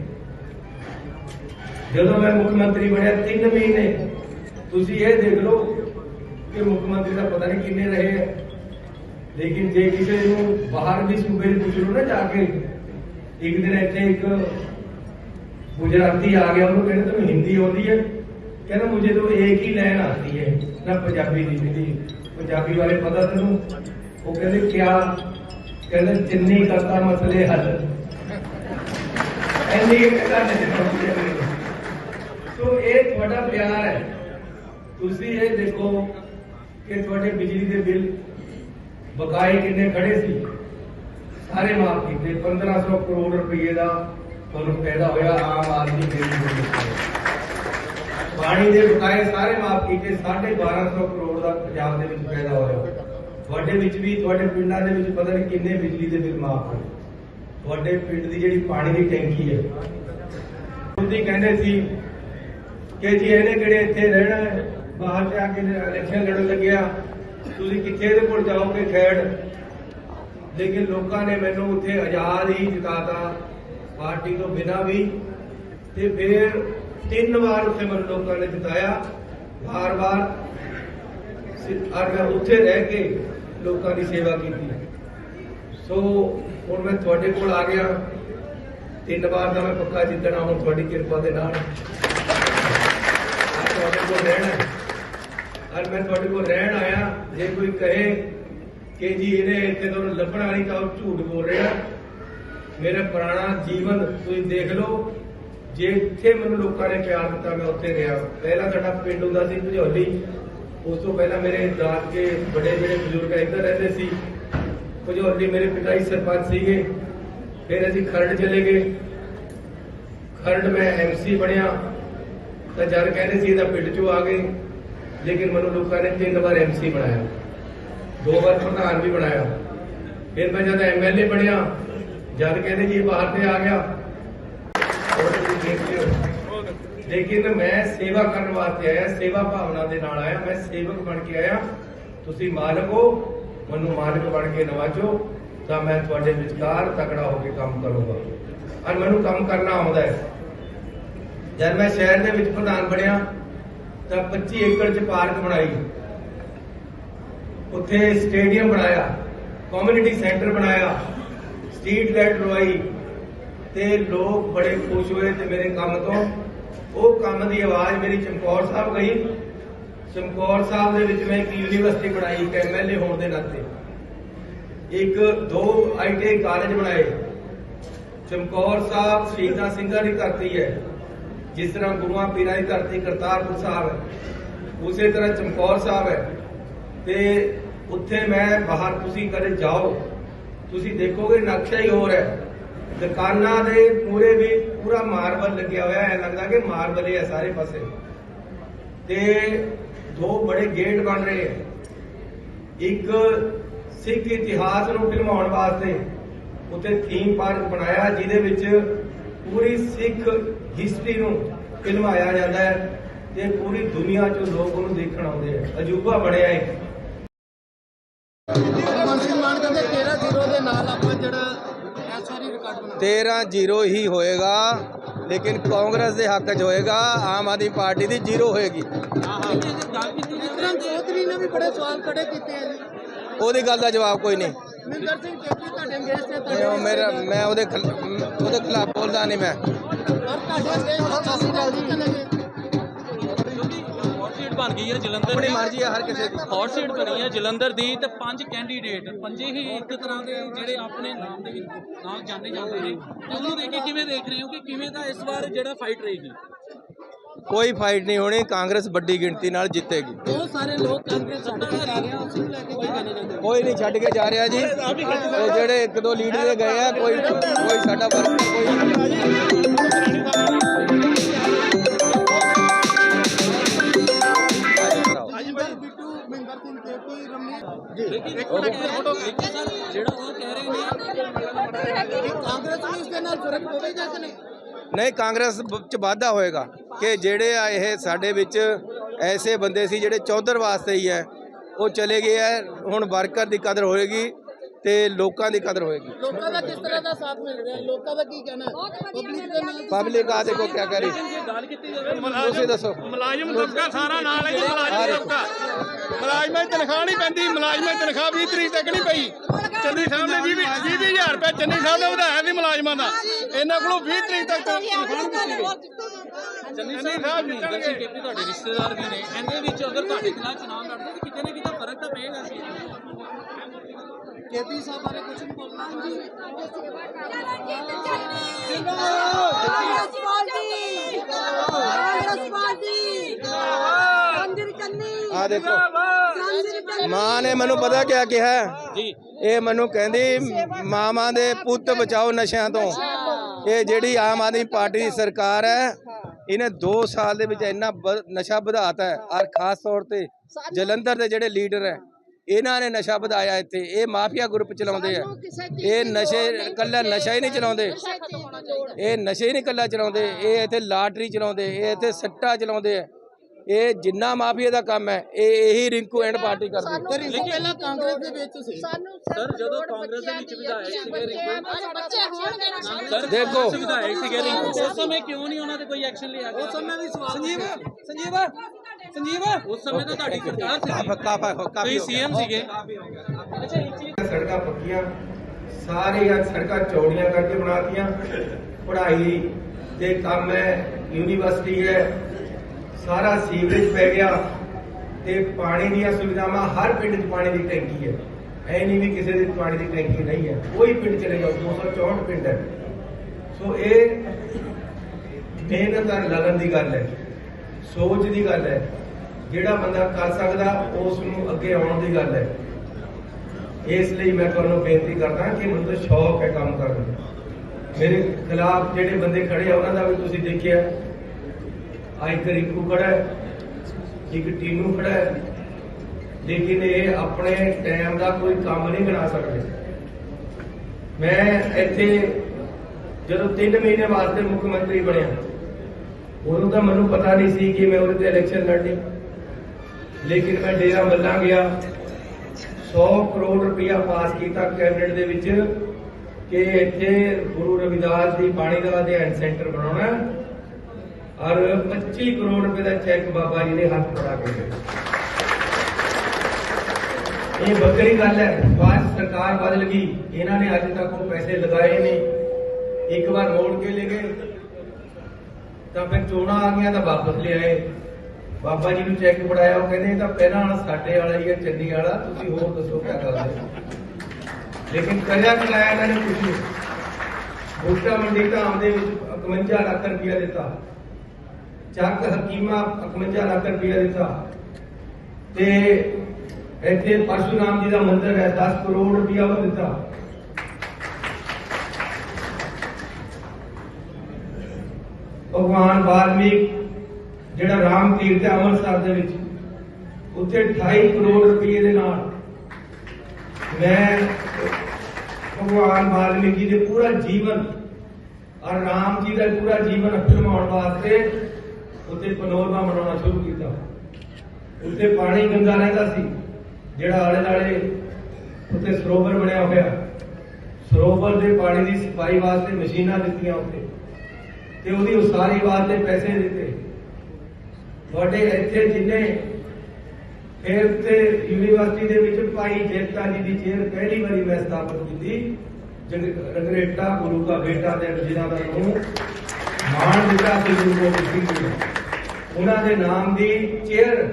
ਜਦੋਂ ਮੈਂ ਮੁੱਖ ਮੰਤਰੀ ਬਣਿਆ 3 ਮਹੀਨੇ, ਤੁਸੀਂ ਇਹ ਦੇਖ ਲਓ ਕਿ ਮੁੱਖ ਮੰਤਰੀ ਦਾ ਪਤਾ ਨਹੀਂ ਕਿੰਨੇ ਰਹੇ ਹੈ ਲੇਕਿਨ ਜੇ ਕਿਸੇ ਨੂੰ ਬਾਹਰ ਵੀ ਸੂਬੇ ਦੇ ਪੁੱਛ ਲਓ ਨਾ ਜਾ ਕੇ, ਇੱਕ ਦਿਨ ਇੱਥੇ ਇੱਕ ਗੁਜਰਾਤੀ ਆ ਗਿਆ, ਉਹਨੂੰ ਕਹਿੰਦੇ ਤੁਹਾਨੂੰ ਹਿੰਦੀ ਆਉਂਦੀ ਹੈ। ਕਹਿੰਦਾ ਮੁਝੇ ਤਾਂ ਇੱਕ ਹੀ ਲਾਈਨ ਆਤੀ ਹੈ ਨਾ ਪੰਜਾਬੀ ਦੀ ਹਿੰਦੀ ਪੰਜਾਬੀ ਵਾਲੇ ਪਤਾ ਤੈਨੂੰ? ਉਹ ਕਹਿੰਦੇ, ਕਿਆ? ਕਹਿੰਦੇ ਜਿੰਨੀ ਕਰਤਾ ਮਸਲੇ ਹੱਲ। ਐਨੀ ਕਹਿੰਦਾ ਨਹੀਂ ਸੋ ਇਹ ਤੁਸੀਂ ਇਹ ਦੇਖੋ ਕਿ ਤੁਹਾਡੇ ਬਿਜਲੀ ਦੇ ਬਿੱਲ ਬਕਾਏ ਕਿੰਨੇ ਖੜੇ ਸੀ? ਸਾਰੇ ਮਾਫ ਕੀਤੇ। 1500 ਕਰੋੜ ਰੁਪਏ ਦਾ ਤੁਹਾਨੂੰ ਪੈਦਾ ਹੋਇਆ ਆਮ ਆਦਮੀ ਦੇ ਪਾਣੀ ਦੇ ਬਕਾਏ ਸਾਰੇ ਮਾਫ ਕੀਤੇ 1250 ਕਰੋੜ ਦਾ ਪੰਜਾਬ ਦੇ ਵਿੱਚ ਪੈਦਾ ਹੋਇਆ। ਤੁਹਾਡੇ ਵਿੱਚ ਵੀ, ਤੁਹਾਡੇ ਪਿੰਡਾਂ ਦੇ ਵਿੱਚ ਪਤਾ ਨਹੀਂ ਕਿੰਨੇ ਬਿਜਲੀ ਦੇ ਬਿੱਲ ਮਾਫ ਹੋਏ। ਤੁਹਾਡੇ ਪਿੰਡ ਦੀ ਜਿਹੜੀ ਪਾਣੀ ਦੀ ਟੈਂਕੀ ਹੈ। ਉਹਦੀ ਕਹਿੰਦੇ ਸੀ ਕਿ ਜੀ ਇਹਨੇ ਕਿਹੜੇ ਇੱਥੇ ਰਹਿਣਾ ਬਾਹਰ ਜਾ ਕੇ ਇਲੈਕਸ਼ਨ ਲੜਨ ਲੱਗਿਆ। ਤੁਸੀਂ ਕਿੱਥੇ ਇਹਦੇ ਕੋਲ ਜਾਓਗੇ ਖੈੜ ਲੇਕਿਨ ਲੋਕਾਂ ਨੇ ਮੈਨੂੰ ਉੱਥੇ ਆਜ਼ਾਦ ਹੀ ਜਿਤਾਤਾ ਪਾਰਟੀ ਤੋਂ ਬਿਨਾਂ ਵੀ। ਤੇ ਫਿਰ ਤਿੰਨ ਵਾਰ ਉੱਥੇ ਮੈਨੂੰ ਲੋਕਾਂ ਨੇ ਜਿਤਾਇਆ ਵਾਰ-ਵਾਰ ਔਰ ਮੈਂ ਉੱਥੇ ਰਹਿ ਕੇ ਲੋਕਾਂ ਦੀ ਸੇਵਾ ਕੀਤੀ। ਸੋ ਹੁਣ ਮੈਂ ਤੁਹਾਡੇ ਕੋਲ ਆ ਗਿਆ। ਤਿੰਨ ਵਾਰ ਦਾ ਮੈਂ ਪੱਕਾ ਜਿੱਤਣਾ, ਹੁਣ ਤੁਹਾਡੀ ਕਿਰਪਾ ਦੇ ਨਾਲ। ਤੁਹਾਡੇ ਕੋਲ ਰਹਿਣਾ ਔਰ ਮੈਂ ਤੁਹਾਡੇ ਕੋਲ ਰਹਿਣ ਆਇਆ। ਜੇ ਕੋਈ ਕਹੇ ਕਿ ਜੀ ਇਹਨੇ ਇੱਥੇ ਤੁਹਾਨੂੰ ਲੱਭਣਾ ਨਹੀਂ ਤਾਂ ਉਹ ਝੂਠ ਬੋਲ ਰਿਹਾ। ਮੇਰਾ ਪੁਰਾਣਾ ਜੀਵਨ ਤੁਸੀਂ ਦੇਖ ਲਓ। ਜੇ ਇੱਥੇ ਮੈਨੂੰ ਲੋਕਾਂ ਨੇ ਪਿਆਰ ਦਿੱਤਾ, ਮੈਂ ਉੱਥੇ ਰਿਹਾ। ਪਹਿਲਾਂ ਸਾਡਾ ਪਿੰਡ ਹੁੰਦਾ ਸੀ ਭਜੌਲੀ। ਉਸ ਤੋਂ ਪਹਿਲਾਂ ਮੇਰੇ ਦਾਦਕੇ ਬੜੇ ਮੇਰੇ ਬਜ਼ੁਰਗ ਇੱਧਰ ਰਹਿੰਦੇ ਸੀ, ਭਜੌਲੀ ਮੇਰੇ ਪਿਤਾ ਜੀ ਸਰਪੰਚ ਸੀਗੇ। ਫਿਰ ਅਸੀਂ ਖਰੜ ਚਲੇ ਗਏ। ਖਰੜ ਮੈਂ ਐਮਸੀ ਬਣਿਆ। ਤਾਂ ਜਦ ਕਹਿੰਦੇ ਸੀ ਇਹਦਾ ਪਿੰਡ ਚੋਂ ਆ ਗਏ। ਲੇਕਿਨ ਮੈਨੂੰ ਲੋਕਾਂ ਨੇ ਤਿੰਨ ਵਾਰ ਐਮਸੀ ਬਣਾਇਆ। ਦੋ ਵਾਰ ਪ੍ਰਧਾਨ ਵੀ ਬਣਾਇਆ। ਫਿਰ ਮੈਂ ਜਦ ਐਮਐਲਏ ਬਣਿਆ, ਜਦ ਕਹਿੰਦੇ ਜੀ ਬਾਹਰ ਤੇ ਆ ਗਿਆ। ਲੇਕਿਨ ਮੈਂ ਸੇਵਾ ਕਰਨ ਵਾਸਤੇ ਆਇਆ, ਸੇਵਾ ਭਾਵਨਾ ਦੇ ਨਾਲ ਆਇਆ, ਮੈਂ ਸੇਵਕ ਬਣ ਕੇ ਆਇਆ। ਤੁਸੀਂ ਮਾਲਕ ਹੋ, ਮੈਨੂੰ ਮਾਲਕ ਬਣ ਕੇ ਨਵਾਜੋ, ਤਾਂ ਮੈਂ ਤੁਹਾਡੇ ਵਿਚਕਾਰ ਤਕੜਾ ਹੋ ਕੇ ਕੰਮ ਕਰੂੰਗਾ। ਔਰ ਮੈਨੂੰ ਕੰਮ ਕਰਨਾ ਆਉਂਦਾ ਹੈ। ਜਦ ਮੈਂ ਸ਼ਹਿਰ ਦੇ ਵਿੱਚ ਪ੍ਰਧਾਨ ਬਣਿਆ, ਤਾਂ 25 ਏਕੜ 'ਚ ਪਾਰਕ ਬਣਾਈ। ਉੱਥੇ ਸਟੇਡੀਅਮ ਬਣਾਇਆ ਕਮਿਊਨਿਟੀ ਸੈਂਟਰ ਬਣਾਇਆ ਸਟਰੀਟ ਲਾਈਟ ਲਵਾਈ। ਤੇ ਲੋਕ ਬੜੇ ਖੁਸ਼ ਹੋਏ ਤੇ ਮੇਰੇ ਕੰਮ ਤੋਂ। ਉਹ ਕੰਮ ਦੀ ਆਵਾਜ਼ ਮੇਰੀ ਚਮਕੌਰ ਸਾਹਿਬ ਗਈ ਚਮਕੌਰ ਸਾਹਿਬ ਦੇ ਵਿੱਚ ਮੈਂ ਇੱਕ ਯੂਨੀਵਰਸਿਟੀ ਬਣਾਈ, ਇੱਕ ਐਮਐਲਏ ਹੋਣ ਦੇ ਨਾਤੇ। ਇੱਕ ਦੋ ਆਈਟੀ ਕਾਲਜ ਬਣਾਏ। ਚਮਕੌਰ ਸਾਹਿਬ ਸ਼ਹੀਦਾਂ ਸਿੰਘਾਂ ਦੀ ਧਰਤੀ ਹੈ, ਜਿਸ ਤਰ੍ਹਾਂ ਗੁਰੂਆਂ ਪੀਰਾਂ ਦੀ ਧਰਤੀ ਕਰਤਾਰਪੁਰ ਸਾਹਿਬ ਹੈ। ਉਸੇ ਤਰ੍ਹਾਂ ਚਮਕੌਰ ਸਾਹਿਬ ਹੈ। ਤੇ ਉੱਥੇ ਮੈਂ ਬਾਹਰ ਤੁਸੀਂ ਕਦੇ ਜਾਓ, ਤੁਸੀਂ ਦੇਖੋਗੇ ਨਕਸ਼ਾ ਹੀ ਹੋਰ ਹੈ। ਦੁਕਾਨਾਂ ਦੇ ਪੂਰੇ ਵੀ ਪੂਰਾ ਮਾਰਬਲ ਲੱਗਿਆ ਹੋਇਆ ਹੈ, ਲੱਗਦਾ ਕਿ ਮਾਰਬਲ ਹੀ ਹੈ ਸਾਰੇ ਪਾਸੇ। ਤੇ ਦੋ ਬੜੇ ਗੇਟ ਬਣ ਰਹੇ ਹੈ। ਇੱਕ ਸਿੱਖ ਇਤਿਹਾਸ ਨੂੰ ਫਿਲਮਾਉਣ ਵਾਸਤੇ ਉੱਥੇ ਥੀਮ ਪਾਰਕ ਬਣਾਇਆ, ਜਿਹਦੇ ਵਿੱਚ ਪੂਰੀ ਸਿੱਖ ਹਿਸਟਰੀ ਨੂੰ ਫਿਲਮਾਇਆ ਜਾਂਦਾ ਹੈ ਤੇ ਪੂਰੀ ਦੁਨੀਆ 'ਚੋਂ ਲੋਕ ਉਹਨੂੰ ਦੇਖਣ ਆਉਂਦੇ ਆ ਅਜੂਬਾ ਬਣਿਆ ਇੱਕ। 13 ਜ਼ੀਰੋ ਹੀ ਹੋਏਗਾ, ਲੇਕਿਨ ਕਾਂਗਰਸ ਦੇ ਹੱਕ 'ਚ ਹੋਏਗਾ, ਆਮ ਆਦਮੀ ਪਾਰਟੀ ਦੀ ਜ਼ੀਰੋ ਹੋਏਗੀ। ਉਹਦੀ ਗੱਲ ਦਾ ਜਵਾਬ ਕੋਈ ਨਹੀਂ। ਮਹਿੰਦਰ ਮੇਰਾ, ਮੈਂ ਉਹਦੇ ਖਿਲ- ਉਹਦੇ ਖਿਲਾਫ ਬੋਲਦਾ ਨਹੀਂ ਮੈਂ। ਬਣ ਗਈ ਹੈ ਜਲੰਧਰ ਆਪਣੀ ਮਰਜ਼ੀ ਹੈ ਹਰ ਕਿਸੇ ਦੀ। ਹੌਟ ਸੀਟ ਬਣੀ ਹੈ ਜਲੰਧਰ ਦੀ ਤੇ ਪੰਜ ਕੈਂਡੀਡੇਟ ਪੰਜੇ ਹੀ ਇੱਕ ਤਰ੍ਹਾਂ ਦੇ ਜਿਹੜੇ ਆਪਣੇ ਨਾਮ ਦੇ ਵਿੱਚ ਨਾਲ ਜਾਣੇ ਜਾਂਦੇ ਨੇ। ਉਹਨੂੰ ਦੇਖ ਕੇ ਕਿਵੇਂ ਦੇਖ ਰਹੇ ਹੋ ਕਿ ਕਿਵੇਂ ਦਾ ਇਸ ਵਾਰ ਜਿਹੜਾ ਫਾਈਟ ਰਹੇਗੀ ਕੋਈ ਫਾਈਟ ਨਹੀਂ ਹੋਣੀ ਕਾਂਗਰਸ ਵੱਡੀ ਗਿਣਤੀ ਨਾਲ ਜਿੱਤੇਗੀ। ਬਹੁਤ ਸਾਰੇ ਲੋਕ ਕਾਂਗਰਸ ਛੱਡ ਕੇ ਜਾ ਰਹੇ ਆ ਉਸ ਨੂੰ ਲੈ ਕੇ ਕੀ ਕਹਿਣਾ ਚਾਹੁੰਦੇ ਹੋ? ਕੋਈ ਨਹੀਂ ਛੱਡ ਕੇ ਜਾ ਰਿਹਾ ਜੀ। ਉਹ ਜਿਹੜੇ ਇੱਕ ਦੋ ਲੀਡਰ ਗਏ ਆ ਕੋਈ ਕੋਈ ਸਾਡਾ ਵਰਕ ਕੋਈ ਲੇਕਿਨ ਇੱਕ ਮਿੰਟ ਫੋਟੋ ਖਿੱਚੀ ਸਰ ਜਿਹੜਾ ਉਹ ਕਹਿ ਰਹੇ ਨੇ ਕਿ ਕਾਂਗਰਸ ਨੂੰ ਇਸ ਦੇ ਨਾਲ ਫ਼ਰਕ ਪਵੇਗਾ ਕਿ ਨਹੀਂ? ਨਹੀਂ ਕਾਂਗਰਸ ਚ ਵਾਧਾ ਹੋਏਗਾ ਕਿ ਜਿਹੜੇ ਆ ਇਹ ਸਾਡੇ ਵਿੱਚ ਐਸੇ ਬੰਦੇ ਸੀ ਜਿਹੜੇ ਚੌਧਰ ਵਾਸਤੇ ਹੀ ਹੈ। ਉਹ ਚਲੇ ਗਏ ਆ ਹੁਣ ਵਰਕਰ ਦੀ ਕਦਰ ਹੋਏਗੀ। ਤੇ ਲੋਕਾਂ ਦੀ ਕਦਰ ਹੋਏਗੀ। ਲੋਕਾਂ ਦਾ ਕਿਸ ਤਰ੍ਹਾਂ ਦਾ ਸਾਥ ਮਿਲ ਰਿਹਾ ਲੋਕਾਂ ਦਾ ਕੀ ਕਹਿਣਾ ਹੈ? ਪਬਲਿਕ ਦੇ ਨਾਲ ਪਬਲਿਕ ਆ ਦੇਖੋ ਕੀ ਕਰ। ਗੱਲ ਕੀਤੀ ਜਾਵੇ ਤੁਸੀਂ ਦੱਸੋ। ਮੁਲਾਜ਼ਮ ਤਬਕਾ ਸਾਰਾ ਨਾਲ ਹੈ ਜੀ ਮੁਲਾਜ਼ਮ ਤਬਕਾ ਮੁਲਾਜ਼ਮਾਂ ਦੀ ਤਨਖਾਹ ਨਹੀਂ ਪੈਂਦੀ ਮੁਲਾਜ਼ਮਾਂ ਦੀ ਤਨਖਾਹ 20 ਤਰੀਕ ਤੱਕ ਨਹੀਂ ਪਈ। ਚੰਨੀ ਸਾਹਿਬ ਨੇ 20 20 ਹਜ਼ਾਰ ਰੁਪਏ ਚੰਨੀ ਸਾਹਿਬ ਨੇ ਵਧਾਇਆ ਸੀ ਮੁਲਾਜ਼ਮਾਂ ਦਾ। ਇਹਨਾਂ ਕੋਲੋਂ 20 ਤਰੀਕ ਤੱਕ ਤਨਖਾਹ ਨਹੀਂ ਦਿੱਤੀ ਚੰਨੀ ਸਾਹਿਬ ਸਿੰਘ ਕੇਪੀ ਤੁਹਾਡੇ ਰਿਸ਼ਤੇਦਾਰ ਵੀ ਨੇ। ਇਹਦੇ ਵਿੱਚ ਅਗਰ ਤੁਹਾਡੇ ਖਿਲਾਫ ਚੁਣਾਵ ਲੜਦੇ ਤਾਂ ਕਿਤੇ ਨਾ ਕਿਤੇ ਫ਼ਰਕ ਤਾਂ ਪਏਗਾ। ਸੀ ਕੇਪੀ ਸਾਹਿਬ ਬਾਰੇ ਕੁਝ ਨਹੀਂ ਬੋਲਣਾ। ਕਾਂਗਰਸ ਪਾਰਟੀ ਕਾਂਗਰਸ ਪਾਰਟੀ ਮੰਦਿਰ ਚੰਨੀ ਆ ਦੇਖੋ ਮੰਦਿਰ ਚੰਨੀ ਮਾਂ ਨੇ ਮੈਨੂੰ ਪਤਾ ਕਿਆ ਕਿਹਾ? ਜੀ। ਇਹ ਮੈਨੂੰ ਕਹਿੰਦੀ ਮਾਵਾਂ ਦੇ ਪੁੱਤ ਬਚਾਓ ਨਸ਼ਿਆਂ ਤੋਂ। ਇਹ ਜਿਹੜੀ ਆਮ ਆਦਮੀ ਪਾਰਟੀ ਦੀ ਸਰਕਾਰ ਹੈ ਇਹਨੇ 2 ਸਾਲ ਦੇ ਵਿੱਚ ਇੰਨਾ ਨਸ਼ਾ ਵਧਾਤਾ ਹੈ। ਔਰ ਖਾਸ ਤੌਰ ਤੇ ਜਲੰਧਰ ਦੇ ਜਿਹੜੇ ਲੀਡਰ ਹੈ ਇਹਨਾਂ ਨੇ ਨਸ਼ਾ ਵਧਾਇਆ ਇੱਥੇ ਇਹ ਮਾਫੀਆ ਗਰੁੱਪ ਚਲਾਉਂਦੇ ਆ। ਇਹ ਨਸ਼ੇ ਕੱਲਾ ਨਸ਼ਾ ਹੀ ਨਹੀਂ ਚਲਾਉਂਦੇ। ਇਹ ਨਸ਼ੇ ਹੀ ਨਹੀਂ ਕੱਲਾ ਚਲਾਉਂਦੇ ਇਹ ਇੱਥੇ ਲਾਟਰੀ ਚਲਾਉਂਦੇ ਇਹ ਇੱਥੇ ਸੱਟਾ ਚਲਾਉਂਦੇ ਆ। ਇਹ ਜਿੰਨਾ ਮਾਫੀਆ ਦਾ ਕੰਮ ਹੈ ਇਹ ਇਹੀ ਰਿੰਕੂ ਐਂਡ ਪਾਰਟੀ ਕਰਦੇ ਤੋਂ ਪਹਿਲਾਂ ਕਾਂਗਰਸ ਦੇ ਵਿੱਚ ਸੀ ਸਰ ਜਦੋਂ ਕਾਂਗਰਸ ਦੇ ਵਿੱਚ ਵਿਧਾਇਕ ਸੀਗੇ ਰਿੰਕੂ ਬੱਚੇ ਹੋਣਗੇ ਨਾ ਸਰ ਦੇਖੋ। ਵਿਧਾਇਕ ਸੀਗੇ ਰਿੰਕੂ। ਉਸ ਸਮੇਂ ਕਿਉਂ ਨਹੀਂ ਉਹਨਾਂ ਤੇ ਕੋਈ ਐਕਸ਼ਨ ਲਿਆ ਗਿਆ? ਉਸ ਸਮੇਂ ਦੀ ਸਵਾਲ ਸੰਜੀਵ ਸੰਜੀਵ। ਸੰਜੀਵ ਉਸ ਸਮੇਂ ਤਾਂ ਤੁਹਾਡੀ ਸਰਕਾਰ ਸੀ ਕਾਫਾ ਕਾਫੀ ਤੁਸੀਂ ਸੀਐਮ ਸੀਗੇ। ਅੱਛਾ ਇੱਕ ਚੀਜ਼ ਸੜਕਾਂ ਪੱਕੀਆਂ ਸਾਰੀਆਂ ਸੜਕਾਂ ਚੌੜੀਆਂ ਕਰਕੇ ਬਣਾਤੀਆਂ। ਪੜ੍ਹਾਈ ਦੇ ਕੰਮ ਹੈ ਯੂਨੀਵਰਸਿਟੀ ਹੈ ਸਾਰਾ ਸੀਵਰੇਜ ਪੈ ਗਿਆ ਤੇ ਪਾਣੀ ਦੀਆਂ ਸੁਵਿਧਾਵਾਂ ਹਰ ਪਿੰਡ 'ਚ ਪਾਣੀ ਦੀ ਟੈਂਕੀ ਹੈ। ਐ ਨਹੀਂ ਵੀ ਕਿਸੇ ਦੇ ਪਾਣੀ ਦੀ ਟੈਂਕੀ ਨਹੀਂ ਹੈ ਕੋਈ ਪਿੰਡ ਚਲੇ ਜਾਓ 264 ਪਿੰਡ ਹੈ। ਸੋ ਇਹ ਮਿਹਨਤ ਔਰ ਲਗਨ ਦੀ ਗੱਲ ਹੈ। ਸੋਚ ਦੀ ਗੱਲ ਹੈ। ਜਿਹੜਾ ਬੰਦਾ ਕਰ ਸਕਦਾ, ਉਸ ਨੂੰ ਅੱਗੇ ਆਉਣ ਦੀ ਗੱਲ ਹੈ। ਇਸ ਲਈ ਮੈਂ ਤੁਹਾਨੂੰ ਬੇਨਤੀ ਕਰਦਾ ਕਿ ਮੈਨੂੰ ਤਾਂ ਸ਼ੌਕ ਹੈ ਕੰਮ ਕਰਨ ਦਾ ਮੇਰੇ ਖਿਲਾਫ ਜਿਹੜੇ ਬੰਦੇ ਖੜੇ ਆ, ਉਹਨਾਂ ਦਾ ਵੀ ਤੁਸੀਂ ਦੇਖਿਆ। ਆ ਇੱਕ ਰਿੰਕੂ ਖੜਾ ਹੈ, ਇੱਕ ਟੀਨੂ ਖੜਾ ਹੈ। ਲੇਕਿਨ ਇਹ ਆਪਣੇ ਟਾਈਮ ਦਾ ਕੋਈ ਕੰਮ ਨਹੀਂ ਬਣਾ ਸਕਦੇ। ਮੈਂ ਇੱਥੇ ਜਦੋਂ 3 ਮਹੀਨੇ ਵਾਸਤੇ ਮੁੱਖ ਮੰਤਰੀ ਬਣਿਆ ਉਦੋਂ ਤਾਂ ਮੈਨੂੰ ਪਤਾ ਨਹੀਂ ਸੀ ਕਿ ਮੈਂ ਉਹਦੇ ਤੇ ਇਲੈਕਸ਼ਨ ਲੜਨੀ। ਲੇਕਿਨ ਮੈਂ ਡੇਰਾ ਮੱਲਾ ਗਿਆ। 100 ਕਰੋੜ ਰੁਪਇਆ ਪਾਸ ਕੀਤਾ ਕੈਬਨਿਟ ਦੇ ਵਿੱਚ ਕਿ ਇੱਥੇ ਗੁਰੂ ਰਵਿਦਾਸ ਦੀ ਬਾਣੀ ਦਾ ਅਧਿਐਨ ਸੈਂਟਰ ਬਣਾਉਣਾ ਔਰ 25 ਕਰੋੜ ਰੁਪਏ ਦਾ ਚੈੱਕ ਬਾਬਾ ਜੀ ਨੇ ਹੱਥ ਫੜਾ ਕੇ ਦੇ ਇਹ ਬੱਕਰੀ ਗੱਲ ਹੈ। ਬਾਅਦ ਸਰਕਾਰ ਬਦਲ ਗਈ। ਇਹਨਾਂ ਨੇ ਅੱਜ ਤੱਕ ਉਹ ਪੈਸੇ ਲਗਾਏ ਨਹੀਂ। ਇੱਕ ਵਾਰ ਮੋੜ ਕੇ ਲੈ ਗਏ। ਤਾਂ ਫਿਰ ਚੋਣਾਂ ਆ ਗਈਆਂ ਤਾਂ ਵਾਪਸ ਲੈ ਬਾਬਾ ਜੀ ਨੂੰ ਚੈੱਕ ਫੜਾਇਆ, ਉਹ ਕਹਿੰਦੇ ਇਹ ਤਾਂ ਪਹਿਲਾਂ ਵਾਲਾ, ਸਾਡੇ ਵਾਲਾ ਹੀ ਹੈ ਚੰਨੀ ਵਾਲਾ। ਤੁਸੀਂ ਹੋਰ ਦੱਸੋ ਕੀ ਕਰਦੇ ਲੇਕਿਨ ਕਰਜ਼ਾ ਚਲਾਇਆ ਇਹਨਾਂ ਨੇ ਕੁਝ ਬੂਟਾ ਮੰਡੀ ਧਾਮ ਦੇ ਵਿੱਚ 51 ਲੱਖ ਰੁਪਇਆ ਦਿੱਤਾ। ਚੱਕ ਹਕੀਮਾ 51 ਲੱਖ ਰੁਪਇਆ ਦਿੱਤਾ। ਤੇ ਇੱਥੇ ਪਰਸ਼ੂਰਾਮ ਜੀ ਦਾ ਮੰਦਿਰ ਹੈ 10 ਕਰੋੜ ਰੁਪਇਆ ਉਹ ਦਿੱਤਾ। ਭਗਵਾਨ ਵਾਲਮੀਕ ਜਿਹੜਾ ਰਾਮ ਤੀਰਥ ਹੈ ਅੰਮ੍ਰਿਤਸਰ ਦੇ ਵਿੱਚ, ਉੱਥੇ 28 ਕਰੋੜ ਰੁਪਏ ਦੇ ਨਾਲ ਮੈਂ ਭਗਵਾਨ ਵਾਲਮੀਕ ਜੀ ਦੇ ਪੂਰਾ ਜੀਵਨ ਔਰ ਰਾਮ ਜੀ ਦਾ ਪੂਰਾ ਜੀਵਨ ਫਿਲਮਾਉਣ ਵਾਸਤੇ ਉੱਥੇ ਪਨੋਰਮਾ ਬਣਾਉਣਾ ਸ਼ੁਰੂ ਕੀਤਾ। ਉੱਥੇ ਪਾਣੀ ਗੰਦਾ ਰਹਿੰਦਾ ਸੀ, ਜਿਹੜਾ ਆਲੇ ਦੁਆਲੇ ਉੱਥੇ ਸਰੋਵਰ ਬਣਿਆ ਹੋਇਆ। ਸਰੋਵਰ ਦੇ ਪਾਣੀ ਦੀ ਸਫ਼ਾਈ ਵਾਸਤੇ ਮਸ਼ੀਨਾਂ ਦਿੱਤੀਆਂ ਉੱਥੇ। ਤੇ ਉਹਦੀ ਉਸਾਰੀ ਵਾਸਤੇ ਪੈਸੇ ਦਿੱਤੇ। ਤੁਹਾਡੇ ਇੱਥੇ ਜਿੰਨੇ ਫਿਰ ਤੇ ਯੂਨੀਵਰਸਿਟੀ ਦੇ ਵਿੱਚ ਭਾਈ ਜੇਤਾ ਜੀ ਦੀ ਚੇਅਰ ਪਹਿਲੀ ਵਾਰੀ ਮੈਂ ਸਥਾਪਿਤ ਕੀਤੀ, ਜਗ- ਗੁਰੂ ਦਾ ਬੇਟਾ ਦੇ ਜਿਨ੍ਹਾਂ ਦਾ ਨਾਮ ਮਾਣ ਦਿੱਤਾ ਸੀ, ਗੁਰੂ ਗੋਬਿੰਦ ਸਿੰਘ ਜੀ ਉਹਨਾਂ ਦੇ ਨਾਮ ਦੀ ਚੇਅਰ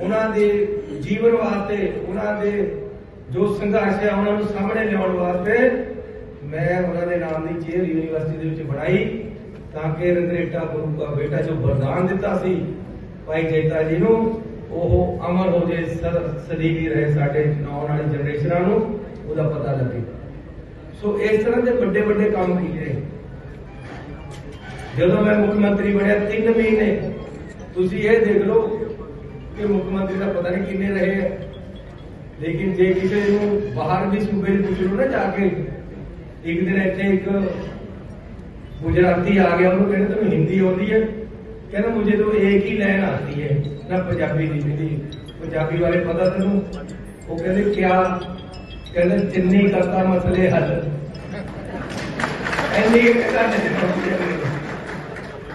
ਉਹਨਾਂ ਦੇ ਜੀਵਨ ਵਾਸਤੇ, ਉਹਨਾਂ ਦੇ ਜੋ ਸੰਘਰਸ਼ ਹੈ ਉਹਨਾਂ ਨੂੰ ਸਾਹਮਣੇ ਲਿਆਉਣ ਵਾਸਤੇ ਮੈਂ ਉਹਨਾਂ ਦੇ ਨਾਮ ਦੀ ਚੇਅਰ ਯੂਨੀਵਰਸਿਟੀ ਦੇ ਵਿੱਚ ਬਣਾਈ। ਤਾਂ ਕਿ ਰੰਗਰੇਟਾ ਗੁਰੂ ਦਾ ਬੇਟਾ ਜੋ ਵਰਦਾਨ ਦਿੱਤਾ ਸੀ, ਭਾਈ ਜੈਤਾ ਜੀ ਨੂੰ, ਉਹ ਅਮਰ ਹੋ ਜੇ ਸਦੀਵੀ ਰਹੇ ਸਾਡੇ ਆਉਣ ਵਾਲੀ ਜਨਰੇਸ਼ਨਾਂ ਨੂੰ, ਉਹਦਾ ਪਤਾ ਲੱਗੇ। ਸੋ ਇਸ ਤਰ੍ਹਾਂ ਦੇ ਵੱਡੇ ਵੱਡੇ ਕੰਮ ਕੀਤੇ। ਜਦੋਂ ਮੈਂ ਮੁੱਖ ਮੰਤਰੀ ਬਣਿਆ 3 ਮਹੀਨੇ, ਤੁਸੀਂ ਇਹ ਦੇਖ ਲਓ ਕਿ ਮੁੱਖ ਮੰਤਰੀ ਦਾ ਪਤਾ ਨਹੀਂ ਕਿੰਨੇ ਰਹੇ ਹੈ ਲੇਕਿਨ ਜੇ ਕਿਸੇ ਨੂੰ ਬਾਹਰ ਵੀ ਸੂਬੇ ਦੇ ਪੁੱਛ ਲਓ ਨਾ ਜਾ ਕੇ, ਇੱਕ ਦਿਨ ਇੱਥੇ ਇੱਕ ਗੁਜਰਾਤੀ ਆ ਗਿਆ, ਉਹਨੂੰ ਕਹਿੰਦੇ ਤੈਨੂੰ ਹਿੰਦੀ ਆਉਂਦੀ ਹੈ। ਕਹਿੰਦਾ ਮੁਝੇ ਤਾਂ ਇੱਕ ਹੀ ਲਾਈਨ ਆਤੀ ਹੈ। ਨਾ ਪੰਜਾਬੀ ਦੀ ਹਿੰਦੀ ਪੰਜਾਬੀ ਵਾਲੇ ਪਤਾ ਤੈਨੂੰ, ਉਹ ਕਹਿੰਦੇ ਕਿਆ? ਕਹਿੰਦੇ ਜਿੰਨੀ ਕਰਤਾ ਮਸਲੇ ਹੱਲ।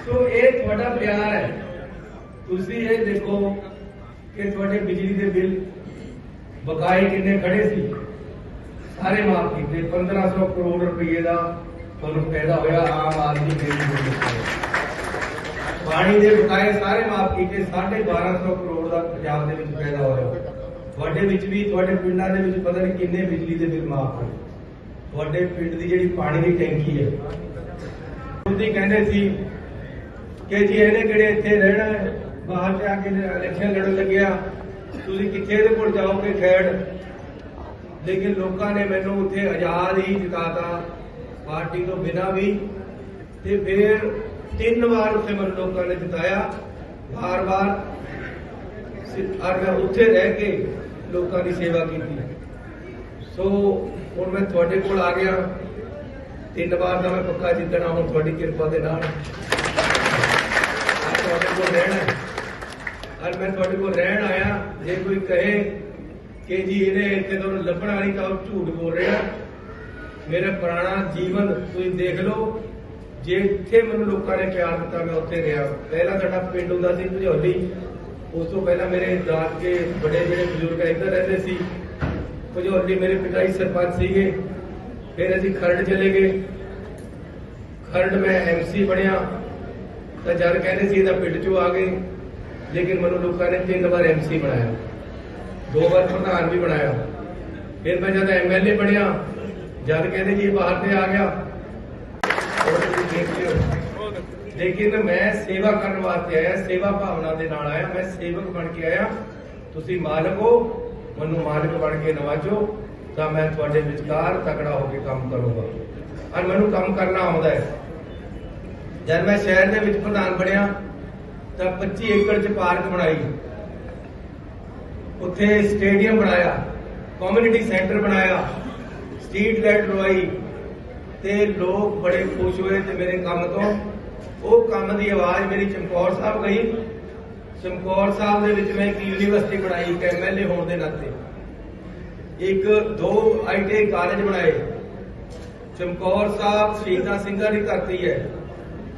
ਸੋ ਇਹ ਤੁਹਾਡਾ ਪਿਆਰ ਹੈ। ਤੁਸੀਂ ਇਹ ਦੇਖੋ ਕਿ ਤੁਹਾਡੇ ਬਿਜਲੀ ਦੇ ਬਿੱਲ ਬਕਾਏ ਕਿੰਨੇ ਖੜੇ ਸੀ? ਸਾਰੇ ਮਾਫ ਕੀਤੇ 1500 ਕਰੋੜ ਰੁਪਏ ਦਾ ਤੁਹਾਨੂੰ ਪੈਦਾ ਹੋਇਆ, ਆਮ ਆਦਮੀ ਬਿਜਲੀ ਦੇ ਪਾਣੀ ਦੇ ਬਕਾਏ ਸਾਰੇ ਮਾਫ ਕੀਤੇ 1250 ਕਰੋੜ ਦਾ ਪੰਜਾਬ ਦੇ ਵਿੱਚ ਪੈਦਾ ਹੋਇਆ। ਤੁਹਾਡੇ ਵਿੱਚ ਵੀ, ਤੁਹਾਡੇ ਪਿੰਡਾਂ ਦੇ ਵਿੱਚ ਪਤਾ ਨਹੀਂ ਕਿੰਨੇ ਬਿਜਲੀ ਦੇ ਬਿੱਲ ਮਾਫ ਹੋਏ। ਤੁਹਾਡੇ ਪਿੰਡ ਦੀ ਜਿਹੜੀ ਪਾਣੀ ਦੀ ਟੈਂਕੀ ਹੈ। ਉਹਦੀ ਕਹਿੰਦੇ ਸੀ ਕਿ ਜੀ ਇਹਨੇ ਕਿਹੜੇ ਇੱਥੇ ਰਹਿਣਾ ਬਾਹਰ ਜਾ ਕੇ ਇਲੈਕਸ਼ਨ ਲੜਨ ਲੱਗਿਆ। ਤੁਸੀਂ ਕਿੱਥੇ ਇਹਦੇ ਕੋਲ ਜਾਓਗੇ ਖੈੜ ਲੇਕਿਨ ਲੋਕਾਂ ਨੇ ਮੈਨੂੰ ਉੱਥੇ ਆਜ਼ਾਦ ਹੀ ਜਿਤਾਤਾ ਪਾਰਟੀ ਤੋਂ ਬਿਨਾਂ ਵੀ ਤੇ ਫਿਰ ਤਿੰਨ ਵਾਰ ਉੱਥੇ ਮੈਨੂੰ ਲੋਕਾਂ ਨੇ ਜਿਤਾਇਆ। ਵਾਰ-ਵਾਰ ਔਰ ਮੈਂ ਉੱਥੇ ਰਹਿ ਕੇ ਲੋਕਾਂ ਦੀ ਸੇਵਾ ਕੀਤੀ। ਸੋ ਹੁਣ ਮੈਂ ਤੁਹਾਡੇ ਕੋਲ ਆ ਗਿਆ। ਤਿੰਨ ਵਾਰ ਦਾ ਮੈਂ ਪੱਕਾ ਜਿੱਤਣਾ, ਹੁਣ ਤੁਹਾਡੀ ਕਿਰਪਾ ਦੇ ਨਾਲ। ਅੱਜ ਤੁਹਾਡੇ ਕੋਲ ਰਹਿਣਾ ਹੈ। ਔਰ ਮੈਂ ਤੁਹਾਡੇ ਕੋਲ ਰਹਿਣ ਆਇਆ। ਜੇ ਕੋਈ ਕਹੇ ਕਿ ਜੀ ਇਹਨੇ ਇੱਥੇ ਤੋਂ ਲੱਭਣਾ ਨਹੀਂ ਤਾਂ ਉਹ ਝੂਠ ਬੋਲ ਰਿਹਾ। ਮੇਰਾ ਪੁਰਾਣਾ ਜੀਵਨ ਤੁਸੀਂ ਦੇਖ ਲਓ ਜੇ ਇੱਥੇ ਮੈਨੂੰ ਲੋਕਾਂ ਨੇ ਪਿਆਰ ਦਿੱਤਾ, ਮੈਂ ਉੱਥੇ ਰਿਹਾ। ਪਹਿਲਾਂ ਸਾਡਾ ਪਿੰਡ ਹੁੰਦਾ ਸੀ ਭਜੌਲੀ। ਉਸ ਤੋਂ ਪਹਿਲਾਂ ਮੇਰੇ ਦਾਦ ਬੜੇ ਜਿਹੜੇ ਬਜ਼ੁਰਗ ਇੱਧਰ ਰਹਿੰਦੇ ਸੀ। ਭਜੌਲੀ ਮੇਰੇ ਪਿਤਾ ਜੀ ਸਰਪੰਚ ਸੀਗੇ। ਫਿਰ ਅਸੀਂ ਖਰੜ ਚਲੇ ਗਏ। ਖਰੜ ਮੈਂ ਐਮਸੀ ਬਣਿਆ। ਤਾਂ ਜਦ ਕਹਿੰਦੇ ਸੀ ਇਹਦਾ ਪਿੰਡ ਚੋਂ ਆ ਗਏ। ਲੇਕਿਨ ਮੈਨੂੰ ਲੋਕਾਂ ਨੇ ਤਿੰਨ ਵਾਰ ਐਮਸੀ ਬਣਾਇਆ। ਦੋ ਵਾਰ ਪ੍ਰਧਾਨ ਵੀ ਬਣਾਇਆ। ਫਿਰ ਮੈਂ ਜਦ ਐਮਐਲਏ ਬਣਿਆ ਜਦ ਕਹਿੰਦੇ ਜੀ ਬਾਹਰ ਤੇ ਆ ਗਿਆ ਲੇਕਿਨ ਮੈਂ ਸੇਵਾ ਕਰਨ ਵਾਸਤੇ ਆਇਆ, ਸੇਵਾ ਭਾਵਨਾ ਦੇ ਨਾਲ ਆਇਆ, ਮੈਂ ਸੇਵਕ ਬਣ ਕੇ ਆਇਆ। ਤੁਸੀਂ ਮਾਲਕ ਹੋ, ਮੈਨੂੰ ਮਾਲਕ ਬਣ ਕੇ ਨਵਾਜੋ, ਤਾਂ ਮੈਂ ਤੁਹਾਡੇ ਵਿਚਕਾਰ ਤਕੜਾ ਹੋ ਕੇ ਕੰਮ ਕਰੂੰਗਾ। ਔਰ ਮੈਨੂੰ ਕੰਮ ਕਰਨਾ ਆਉਂਦਾ ਹੈ। ਜਦ ਮੈਂ ਸ਼ਹਿਰ ਦੇ ਵਿੱਚ ਪ੍ਰਧਾਨ ਬਣਿਆ, ਤਾਂ 25 ਏਕੜ 'ਚ ਪਾਰਕ ਬਣਾਈ। ਉੱਥੇ ਸਟੇਡੀਅਮ ਬਣਾਇਆ ਕਮਿਊਨਿਟੀ ਸੈਂਟਰ ਬਣਾਇਆ। ਸਟਰੀਟ ਲਾਈਟ ਲਵਾਈ ਤੇ ਲੋਕ ਬੜੇ ਖੁਸ਼ ਹੋਏ ਤੇ ਮੇਰੇ ਕੰਮ ਤੋਂ। ਉਹ ਕੰਮ ਦੀ ਆਵਾਜ਼ ਮੇਰੀ ਚਮਕੌਰ ਸਾਹਿਬ ਗਈ ਚਮਕੌਰ ਸਾਹਿਬ ਦੇ ਵਿੱਚ ਮੈਂ ਇੱਕ ਯੂਨੀਵਰਸਿਟੀ ਬਣਾਈ, ਇੱਕ ਐਮਐਲਏ ਹੋਣ ਦੇ ਨਾਤੇ। ਇੱਕ ਦੋ ਆਈਟੀ ਕਾਲਜ ਬਣਾਏ। ਚਮਕੌਰ ਸਾਹਿਬ ਸ਼ਹੀਦਾਂ ਸਿੰਘਾਂ ਦੀ ਧਰਤੀ ਹੈ,